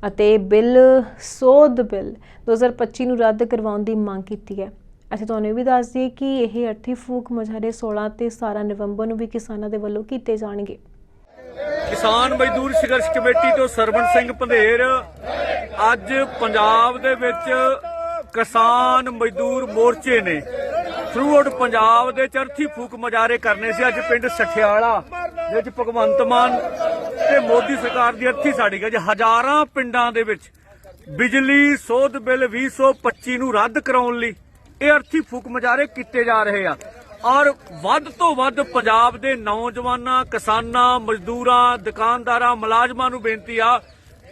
ਅਤੇ ਬਿੱਲ, ਸੋਧ ਬਿੱਲ 2025 ਨੂੰ ਰੱਦ ਕਰਵਾਉਣ ਦੀ ਮੰਗ ਕੀਤੀ ਹੈ। ਅਸੀਂ ਤੁਹਾਨੂੰ ਇਹ ਵੀ ਦੱਸ ਦਈਏ ਕਿ ਇਹ ਅਰਥੀ ਫੂਕ ਮੁਜ਼ਾਹਰੇ 16 ਤੇ 17 ਨਵੰਬਰ ਨੂੰ ਵੀ ਕਿਸਾਨਾਂ ਦੇ ਵੱਲੋਂ ਕੀਤੇ ਜਾਣਗੇ। ਕਿਸਾਨ ਮਜ਼ਦੂਰ ਸੰਘਰਸ਼ ਕਮੇਟੀ ਤੋਂ ਸਰਵਣ ਸਿੰਘ ਪੰਧੇਰ, ਅੱਜ ਪੰਜਾਬ ਦੇ ਵਿੱਚ ਕਿਸਾਨ ਮਜ਼ਦੂਰ ਮੋਰਚੇ ਨੇ ਥਰੂ ਪੰਜਾਬ ਦੇ ਚਰਥੀ ਫੂਕ ਮਜਾਰੇ ਕਰਨੇ ਸੀ। ਅੱਜ ਪਿੰਡ ਸਠਿਆਲਾ ਵਿੱਚ ਭਗਵੰਤ ਮਾਨ ਤੇ ਮੋਦੀ ਸਰਕਾਰ ਦੀ ਅਰਥੀ ਸਾੜੀ ਗਈ। ਅੱਜ ਹਜ਼ਾਰਾਂ ਪਿੰਡਾਂ ਦੇ ਵਿੱਚ ਬਿਜਲੀ ਸੋਧ ਬਿੱਲ 2025 ਨੂੰ ਰੱਦ ਕਰਾਉਣ ਲਈ ਇਹ ਅਰਥੀ ਫੂਕ ਮਜਾਰੇ ਕੀਤੇ ਜਾ ਰਹੇ ਆ। ਔਰ ਵੱਧ ਤੋਂ ਵੱਧ ਪੰਜਾਬ ਦੇ ਨੌਜਵਾਨਾਂ, ਕਿਸਾਨਾਂ, ਮਜ਼ਦੂਰਾਂ, ਦੁਕਾਨਦਾਰਾਂ, ਮੁਲਾਜ਼ਮਾਂ ਨੂੰ ਬੇਨਤੀ ਆ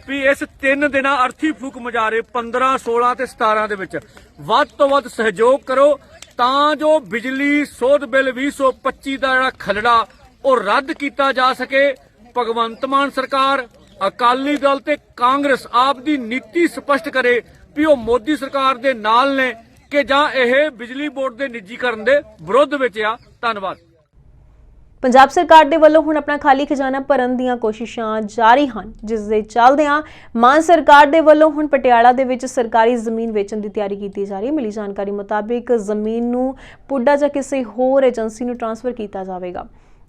ਵੀ ਇਸ ਤਿੰਨ ਦਿਨਾਂ ਅਰਥੀ ਫੂਕ ਮੁਜਾਰੇ 15 16 ਤੇ 17 ਦੇ ਵਿੱਚ ਵੱਧ ਤੋਂ ਵੱਧ ਸਹਿਯੋਗ ਕਰੋ, ਤਾਂ ਜੋ ਬਿਜਲੀ ਸੋਧ ਬਿੱਲ 2025 ਦਾ ਜਿਹੜਾ ਖਲੜਾ ਉਹ ਰੱਦ ਕੀਤਾ ਜਾ ਸਕੇ। ਭਗਵੰਤ ਮਾਨ ਸਰਕਾਰ, ਅਕਾਲੀ ਦਲ ਤੇ ਕਾਂਗਰਸ ਆਪ ਦੀ ਨੀਤੀ ਸਪਸ਼ਟ ਕਰੇ ਵੀ ਉਹ ਮੋਦੀ ਸਰਕਾਰ ਦੇ ਨਾਲ ਨੇ। ਕਿ ਜਾਂ ਇਹ ਬਿਜਲੀ ਬੋਰਡ ਦੇ ਨਿੱਜੀਕਰਨ ਦੇ ਵਿਰੁੱਧ ਵਿੱਚ ਆ। ਧੰਨਵਾਦ। ਪੰਜਾਬ ਸਰਕਾਰ ਦੇ ਵੱਲੋਂ ਹੁਣ ਆਪਣਾ ਖਾਲੀ ਖਜ਼ਾਨਾ ਭਰਨ ਦੀਆਂ ਕੋਸ਼ਿਸ਼ਾਂ ਜਾਰੀ ਹਨ, ਜਿਸ ਦੇ ਚੱਲਦਿਆਂ ਮਾਨ ਸਰਕਾਰ ਦੇ ਵੱਲੋਂ ਹੁਣ ਪਟਿਆਲਾ ਦੇ ਵਿੱਚ ਸਰਕਾਰੀ ਜ਼ਮੀਨ ਵੇਚਣ ਦੀ ਤਿਆਰੀ ਕੀਤੀ ਜਾ ਰਹੀ ਹੈ। ਮਿਲੀ ਜਾਣਕਾਰੀ ਮੁਤਾਬਿਕ ਜ਼ਮੀਨ ਨੂੰ ਪੁੱਡਾ ਜਾਂ ਕਿਸੇ ਹੋਰ ਏਜੰਸੀ ਨੂੰ ਟ੍ਰਾਂਸਫਰ ਕੀਤਾ ਜਾਵੇਗਾ।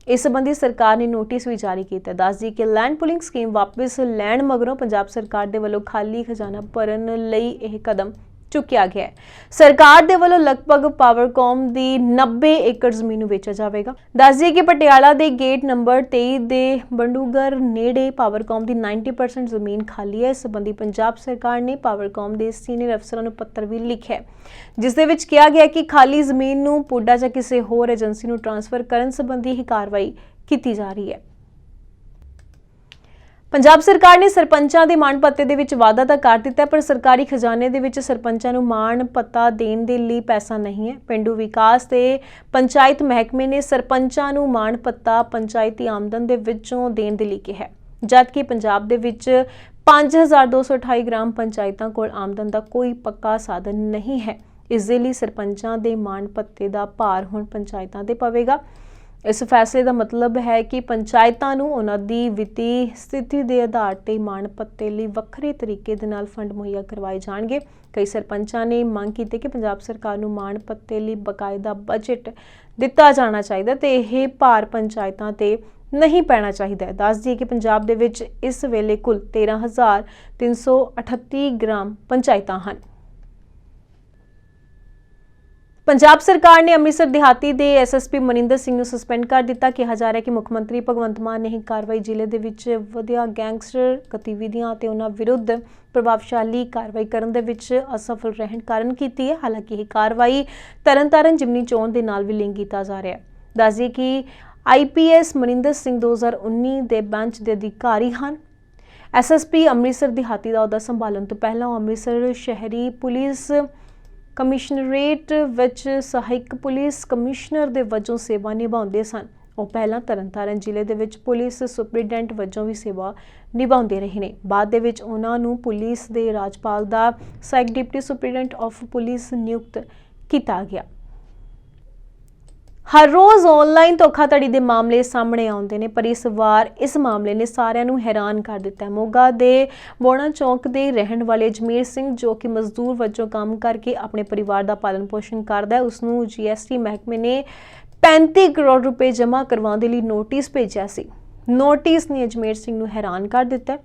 ਇਸ ਸੰਬੰਧੀ ਸਰਕਾਰ ਨੇ ਨੋਟਿਸ ਵੀ ਜਾਰੀ ਕੀਤਾ। ਦੱਸਦੀ ਕਿ ਲੈਂਡ ਪੁਲਿੰਗ ਸਕੀਮ ਵਾਪਸ ਲੈਣ ਮਗਰੋਂ ਪੰਜਾਬ ਸਰਕਾਰ ਦੇ ਵੱਲੋਂ ਖਾਲੀ ਖਜ਼ਾਨਾ ਭਰਨ ਲਈ ਇਹ ਕਦਮ ਚੁੱਕਿਆ ਗਿਆ ਹੈ। ਸਰਕਾਰ ਦੇ ਵੱਲੋਂ ਲਗਭਗ ਪਾਵਰਕਾਮ ਦੀ 90 ਏਕੜ ਜ਼ਮੀਨ ਨੂੰ ਵੇਚਿਆ ਜਾਵੇਗਾ। ਦੱਸਦੀਏ ਕਿ ਪਟਿਆਲਾ ਦੇ ਗੇਟ ਨੰਬਰ 23 ਦੇ ਬੰਡੂਗਰ ਨੇੜੇ ਪਾਵਰਕਾਮ ਦੀ 90% ਜ਼ਮੀਨ ਖਾਲੀ ਹੈ। ਇਸ ਸੰਬੰਧੀ ਪੰਜਾਬ ਸਰਕਾਰ ਨੇ ਪਾਵਰਕਾਮ ਦੇ ਸੀਨੀਅਰ ਅਫਸਰਾਂ ਨੂੰ ਪੱਤਰ ਵੀ ਲਿਖਿਆ ਹੈ। ਜਿਸ ਦੇ ਵਿੱਚ ਕਿਹਾ ਗਿਆ ਕਿ ਖਾਲੀ ਜ਼ਮੀਨ ਨੂੰ ਪੁੱਡਾ ਜਾਂ ਕਿਸੇ ਹੋਰ ਏਜੰਸੀ ਨੂੰ ਟ੍ਰਾਂਸਫਰ ਕਰਨ ਸੰਬੰਧੀ ਹੀ ਕਾਰਵਾਈ ਕੀਤੀ ਜਾ ਰਹੀ ਹੈ। ਪੰਜਾਬ ਸਰਕਾਰ ਨੇ ਸਰਪੰਚਾਂ ਦੇ ਮਾਣ ਭੱਤੇ ਦੇ ਵਿੱਚ ਵਾਅਦਾ ਤਾਂ ਕਰ ਦਿੱਤਾ, ਪਰ ਸਰਕਾਰੀ ਖਜ਼ਾਨੇ ਦੇ ਵਿੱਚ ਸਰਪੰਚਾਂ ਨੂੰ ਮਾਣ ਭੱਤਾ ਦੇਣ ਦੇ ਲਈ ਪੈਸਾ ਨਹੀਂ ਹੈ। ਪਿੰਡੂ ਵਿਕਾਸ ਤੇ ਪੰਚਾਇਤ ਮਹਿਕਮੇ ਨੇ ਸਰਪੰਚਾਂ ਨੂੰ ਮਾਣ ਭੱਤਾ ਪੰਚਾਇਤੀ ਆਮਦਨ ਦੇ ਵਿੱਚੋਂ ਦੇਣ ਦੇ ਲਈ ਕਿਹਾ। ਜਦਕਿ ਪੰਜਾਬ ਦੇ ਵਿੱਚ 5228 ਗ੍ਰਾਮ ਪੰਚਾਇਤਾਂ ਕੋਲ ਆਮਦਨ ਦਾ ਕੋਈ ਪੱਕਾ ਸਾਧਨ ਨਹੀਂ ਹੈ। ਇਸ ਦੇ ਲਈ ਸਰਪੰਚਾਂ ਦੇ ਮਾਣ ਭੱਤੇ ਦਾ ਭਾਰ ਹੁਣ ਪੰਚਾਇਤਾਂ ਤੇ ਪਵੇਗਾ। ਇਸ ਫੈਸਲੇ ਦਾ ਮਤਲਬ ਹੈ ਕਿ ਪੰਚਾਇਤਾਂ ਨੂੰ ਉਹਨਾਂ ਦੀ ਵਿੱਤੀ ਸਥਿਤੀ ਦੇ ਆਧਾਰ ਤੇ ਮਾਣ ਪੱਤੇ ਲਈ ਵੱਖਰੇ ਤਰੀਕੇ ਦੇ ਨਾਲ ਫੰਡ ਮੁਹੱਈਆ ਕਰਵਾਏ ਜਾਣਗੇ। ਕਈ ਸਰਪੰਚਾਂ ਨੇ ਮੰਗ ਕੀਤੀ ਕਿ ਪੰਜਾਬ ਸਰਕਾਰ ਨੂੰ ਮਾਣ ਪੱਤੇ ਲਈ ਬਕਾਇਦਾ ਬਜਟ ਦਿੱਤਾ ਜਾਣਾ ਚਾਹੀਦਾ ਤੇ ਇਹ ਭਾਰ ਪੰਚਾਇਤਾਂ ਤੇ ਨਹੀਂ ਪੈਣਾ ਚਾਹੀਦਾ ਹੈ। ਦੱਸ ਦਈਏ ਕਿ ਪੰਜਾਬ ਦੇ ਵਿੱਚ ਇਸ ਵੇਲੇ ਕੁੱਲ 13338 ਗ੍ਰਾਮ ਪੰਚਾਇਤਾਂ ਹਨ। ਪੰਜਾਬ ਸਰਕਾਰ ਨੇ ਅੰਮ੍ਰਿਤਸਰ ਦਿਹਾਤੀ ਦੇ ਐਸਐਸਪੀ ਮਨਿੰਦਰ ਸਿੰਘ ਨੂੰ ਸਸਪੈਂਡ ਕਰ ਦਿੱਤਾ। ਕਿਹਾ ਜਾ ਰਿਹਾ ਕਿ ਮੁੱਖ ਮੰਤਰੀ ਭਗਵੰਤ ਮਾਨ ਨੇ ਇਹ ਕਾਰਵਾਈ ਜ਼ਿਲ੍ਹੇ ਦੇ ਵਿੱਚ ਵਧਿਆ ਗੈਂਗਸਟਰ ਗਤੀਵਿਧੀਆਂ ਅਤੇ ਉਹਨਾਂ ਵਿਰੁੱਧ ਪ੍ਰਭਾਵਸ਼ਾਲੀ ਕਾਰਵਾਈ ਕਰਨ ਦੇ ਵਿੱਚ ਅਸਫਲ ਰਹਿਣ ਕਾਰਨ ਕੀਤੀ ਹੈ। ਹਾਲਾਂਕਿ ਇਹ ਕਾਰਵਾਈ ਤਰਨਤਾਰਨ ਜਿਮਨੀ ਚੋਣ ਦੇ ਨਾਲ ਵੀ ਲਿੰਕ ਕੀਤਾ ਜਾ ਰਿਹਾ ਹੈ। ਦੱਸਦੇ ਕਿ ਆਈਪੀਐਸ ਮਨਿੰਦਰ ਸਿੰਘ 2019 ਦੇ ਬੈਂਚ ਦੇ ਅਧਿਕਾਰੀ ਹਨ। ਐਸਐਸਪੀ ਅੰਮ੍ਰਿਤਸਰ ਦਿਹਾਤੀ ਦਾ ਅਹੁਦਾ ਸੰਭਾਲਣ ਤੋਂ ਪਹਿਲਾਂ ਅੰਮ੍ਰਿਤਸਰ ਸ਼ਹਿਰੀ ਪੁਲਿਸ ਕਮਿਸ਼ਨਰੇਟ ਵਿੱਚ ਸਹਾਇਕ ਪੁਲਿਸ ਕਮਿਸ਼ਨਰ ਦੇ ਵਜੋਂ ਸੇਵਾ ਨਿਭਾਉਂਦੇ ਸਨ। ਉਹ ਪਹਿਲਾਂ ਤਰਨਤਾਰਨ ਜ਼ਿਲ੍ਹੇ ਦੇ ਵਿੱਚ ਪੁਲਿਸ ਸੁਪਰੀਡੈਂਟ ਵਜੋਂ ਵੀ ਸੇਵਾ ਨਿਭਾਉਂਦੇ ਰਹੇ ਨੇ। ਬਾਅਦ ਦੇ ਵਿੱਚ ਉਹਨਾਂ ਨੂੰ ਪੁਲਿਸ ਦੇ ਰਾਜਪਾਲ ਦਾ ਸਹਾਇਕ ਡਿਪਟੀ ਸੁਪਰੀਡੈਂਟ ਆਫ ਪੁਲਿਸ ਨਿਯੁਕਤ ਕੀਤਾ ਗਿਆ। ਹਰ ਰੋਜ਼ ਆਨਲਾਈਨ ਧੋਖਾਧੜੀ ਦੇ ਮਾਮਲੇ ਸਾਹਮਣੇ ਆਉਂਦੇ ਨੇ, ਪਰ ਇਸ ਵਾਰ ਇਸ ਮਾਮਲੇ ਨੇ ਸਾਰਿਆਂ ਨੂੰ ਹੈਰਾਨ ਕਰ ਦਿੱਤਾ ਹੈ। ਮੋਗਾ ਦੇ ਬੋਣਾ ਚੌਕ ਦੇ ਰਹਿਣ ਵਾਲੇ ਜਮੀਰ ਸਿੰਘ ਜੋ ਕਿ ਮਜ਼ਦੂਰ ਵਜੋਂ ਕੰਮ ਕਰਕੇ ਆਪਣੇ ਪਰਿਵਾਰ ਦਾ ਪਾਲਣ ਪੋਸ਼ਣ ਕਰਦਾ ਹੈ ਉਸ ਨੂੰ ਜੀਐਸਟੀ ਮਹਿਕਮੇ ਨੇ 35 ਕਰੋੜ ਰੁਪਏ ਜਮ੍ਹਾਂ ਕਰਵਾਉਣ ਦੇ ਲਈ ਨੋਟਿਸ ਭੇਜਿਆ ਸੀ। ਨੋਟਿਸ ਨੇ ਅਜਮੇਰ ਸਿੰਘ ਨੂੰ ਹੈਰਾਨ ਕਰ ਦਿੱਤਾ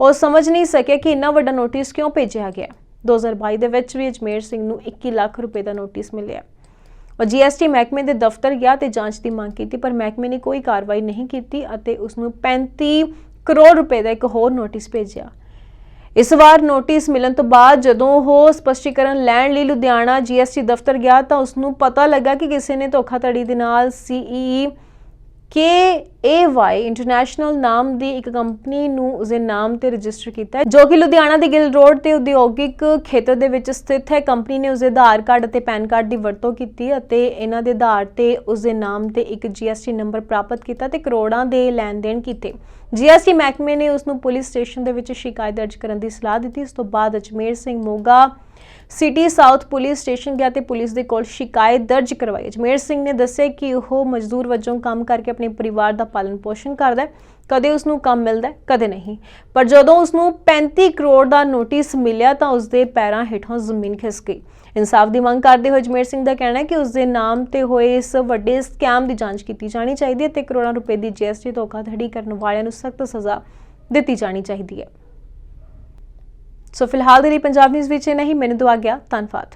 ਉਹ ਸਮਝ ਨਹੀਂ ਸਕਿਆ ਕਿ ਇੰਨਾ ਵੱਡਾ ਨੋਟਿਸ ਕਿਉਂ ਭੇਜਿਆ ਗਿਆ 2022 ਦੇ ਵਿੱਚ ਵੀ ਅਜਮੇਰ ਸਿੰਘ ਨੂੰ 21 ਲੱਖ ਰੁਪਏ ਦਾ ਨੋਟਿਸ ਮਿਲਿਆ ਉਹ ਜੀਐਸਟੀ ਮਹਿਕਮੇ ਦੇ ਦਫ਼ਤਰ ਗਿਆ ਤੇ ਜਾਂਚ ਦੀ ਮੰਗ ਕੀਤੀ, ਪਰ ਮਹਿਕਮੇ ਨੇ ਕੋਈ ਕਾਰਵਾਈ ਨਹੀਂ ਕੀਤੀ ਅਤੇ ਉਸ ਨੂੰ 35 ਕਰੋੜ ਰੁਪਏ ਦਾ ਇੱਕ ਹੋਰ ਨੋਟਿਸ ਭੇਜਿਆ। ਇਸ ਵਾਰ ਨੋਟਿਸ ਮਿਲਣ ਤੋਂ ਬਾਅਦ ਜਦੋਂ ਉਹ ਸਪਸ਼ਟੀਕਰਨ ਲੈਣ ਲਈ ਲੁਧਿਆਣਾ ਜੀਐਸਟੀ ਦਫ਼ਤਰ ਗਿਆ ਤਾਂ ਉਸ ਨੂੰ ਪਤਾ ਲੱਗਾ ਕਿ ਕਿਸੇ ਨੇ ਧੋਖਾਧੜੀ ਦੇ ਨਾਲ ਸੀਈ ਕੇ ਏ ਵਾਈ ਇੰਟਰਨੈਸ਼ਨਲ ਨਾਮ ਦੀ ਇੱਕ ਕੰਪਨੀ ਨੂੰ ਉਸਦੇ ਨਾਮ ਤੇ ਰਜਿਸਟਰ ਕੀਤਾ ਹੈ, ਜੋ ਕਿ ਲੁਧਿਆਣਾ ਦੇ ਗਿੱਲ ਰੋਡ ਤੇ ਉਦਯੋਗਿਕ ਖੇਤਰ ਦੇ ਵਿੱਚ ਸਥਿਤ ਹੈ। ਕੰਪਨੀ ਨੇ ਉਸਦੇ ਆਧਾਰ ਕਾਰਡ ਅਤੇ ਪੈਨ ਕਾਰਡ ਦੀ ਵਰਤੋਂ ਕੀਤੀ ਅਤੇ ਇਹਨਾਂ ਦੇ ਆਧਾਰ ਤੇ ਉਸਦੇ ਨਾਮ ਤੇ ਇੱਕ GST ਨੰਬਰ ਪ੍ਰਾਪਤ ਕੀਤਾ ਤੇ ਕਰੋੜਾਂ ਦੇ ਲੈਣ ਦੇਣ ਕੀਤੇ। GST ਮਹਿਕਮੇ ਨੇ ਉਸ ਨੂੰ ਪੁਲਿਸ ਸਟੇਸ਼ਨ ਦੇ ਵਿੱਚ ਸ਼ਿਕਾਇਤ ਦਰਜ ਕਰਨ ਦੀ ਸਲਾਹ ਦਿੱਤੀ। ਇਸ ਤੋਂ ਬਾਅਦ Ajmer Singh Moga city south police station ਗਿਆ ਤੇ ਪੁਲਿਸ ਦੇ ਕੋਲ ਸ਼ਿਕਾਇਤ ਦਰਜ ਕਰਵਾਈ ਅਜਮੇਰ ਸਿੰਘ ਨੇ ਦੱਸਿਆ ਕਿ ਉਹ ਮਜ਼ਦੂਰ ਵਜੋਂ ਕੰਮ ਕਰਕੇ ਆਪਣੇ ਪਰਿਵਾਰ ਦਾ ਪਾਲਣ ਪੋਸ਼ਣ ਕਰਦਾ ਹੈ। ਕਦੇ ਉਸ ਨੂੰ ਕੰਮ ਮਿਲਦਾ ਹੈ, ਕਦੇ ਨਹੀਂ। ਪਰ ਜਦੋਂ ਉਸ ਨੂੰ 35 ਕਰੋੜ ਦਾ ਨੋਟਿਸ ਮਿਲਿਆ ਤਾਂ ਉਸ ਦੇ ਪੈਰਾਂ ਹੇਠੋਂ ਜ਼ਮੀਨ ਖਿਸ ਗਈ। ਇਨਸਾਫ ਦੀ ਮੰਗ ਕਰਦੇ ਹੋਏ ਅਜਮੇਰ ਸਿੰਘ ਦਾ ਕਹਿਣਾ ਹੈ ਕਿ ਉਸ ਦੇ ਨਾਮ ਤੇ ਹੋਏ ਇਸ ਵੱਡੇ ਸਕੈਮ ਦੀ ਜਾਂਚ ਕੀਤੀ ਜਾਣੀ ਚਾਹੀਦੀ ਹੈ ਤੇ ਕਰੋੜਾਂ ਰੁਪਏ ਦੀ ਜੀਐਸਟੀ ਧੋਖਾਧੜੀ ਕਰਨ ਵਾਲਿਆਂ ਨੂੰ ਸਖਤ ਸਜ਼ਾ ਦਿੱਤੀ ਜਾਣੀ ਚਾਹੀਦੀ ਹੈ। ਸੋ ਫਿਲਹਾਲ ਦੇ ਲਈ ਪੰਜਾਬ ਨਿਊਜ਼ ਵਿੱਚ ਇਹ ਨਹੀਂ ਮੈਨੂੰ ਦੁਆ ਗਿਆ। ਧੰਨਵਾਦ।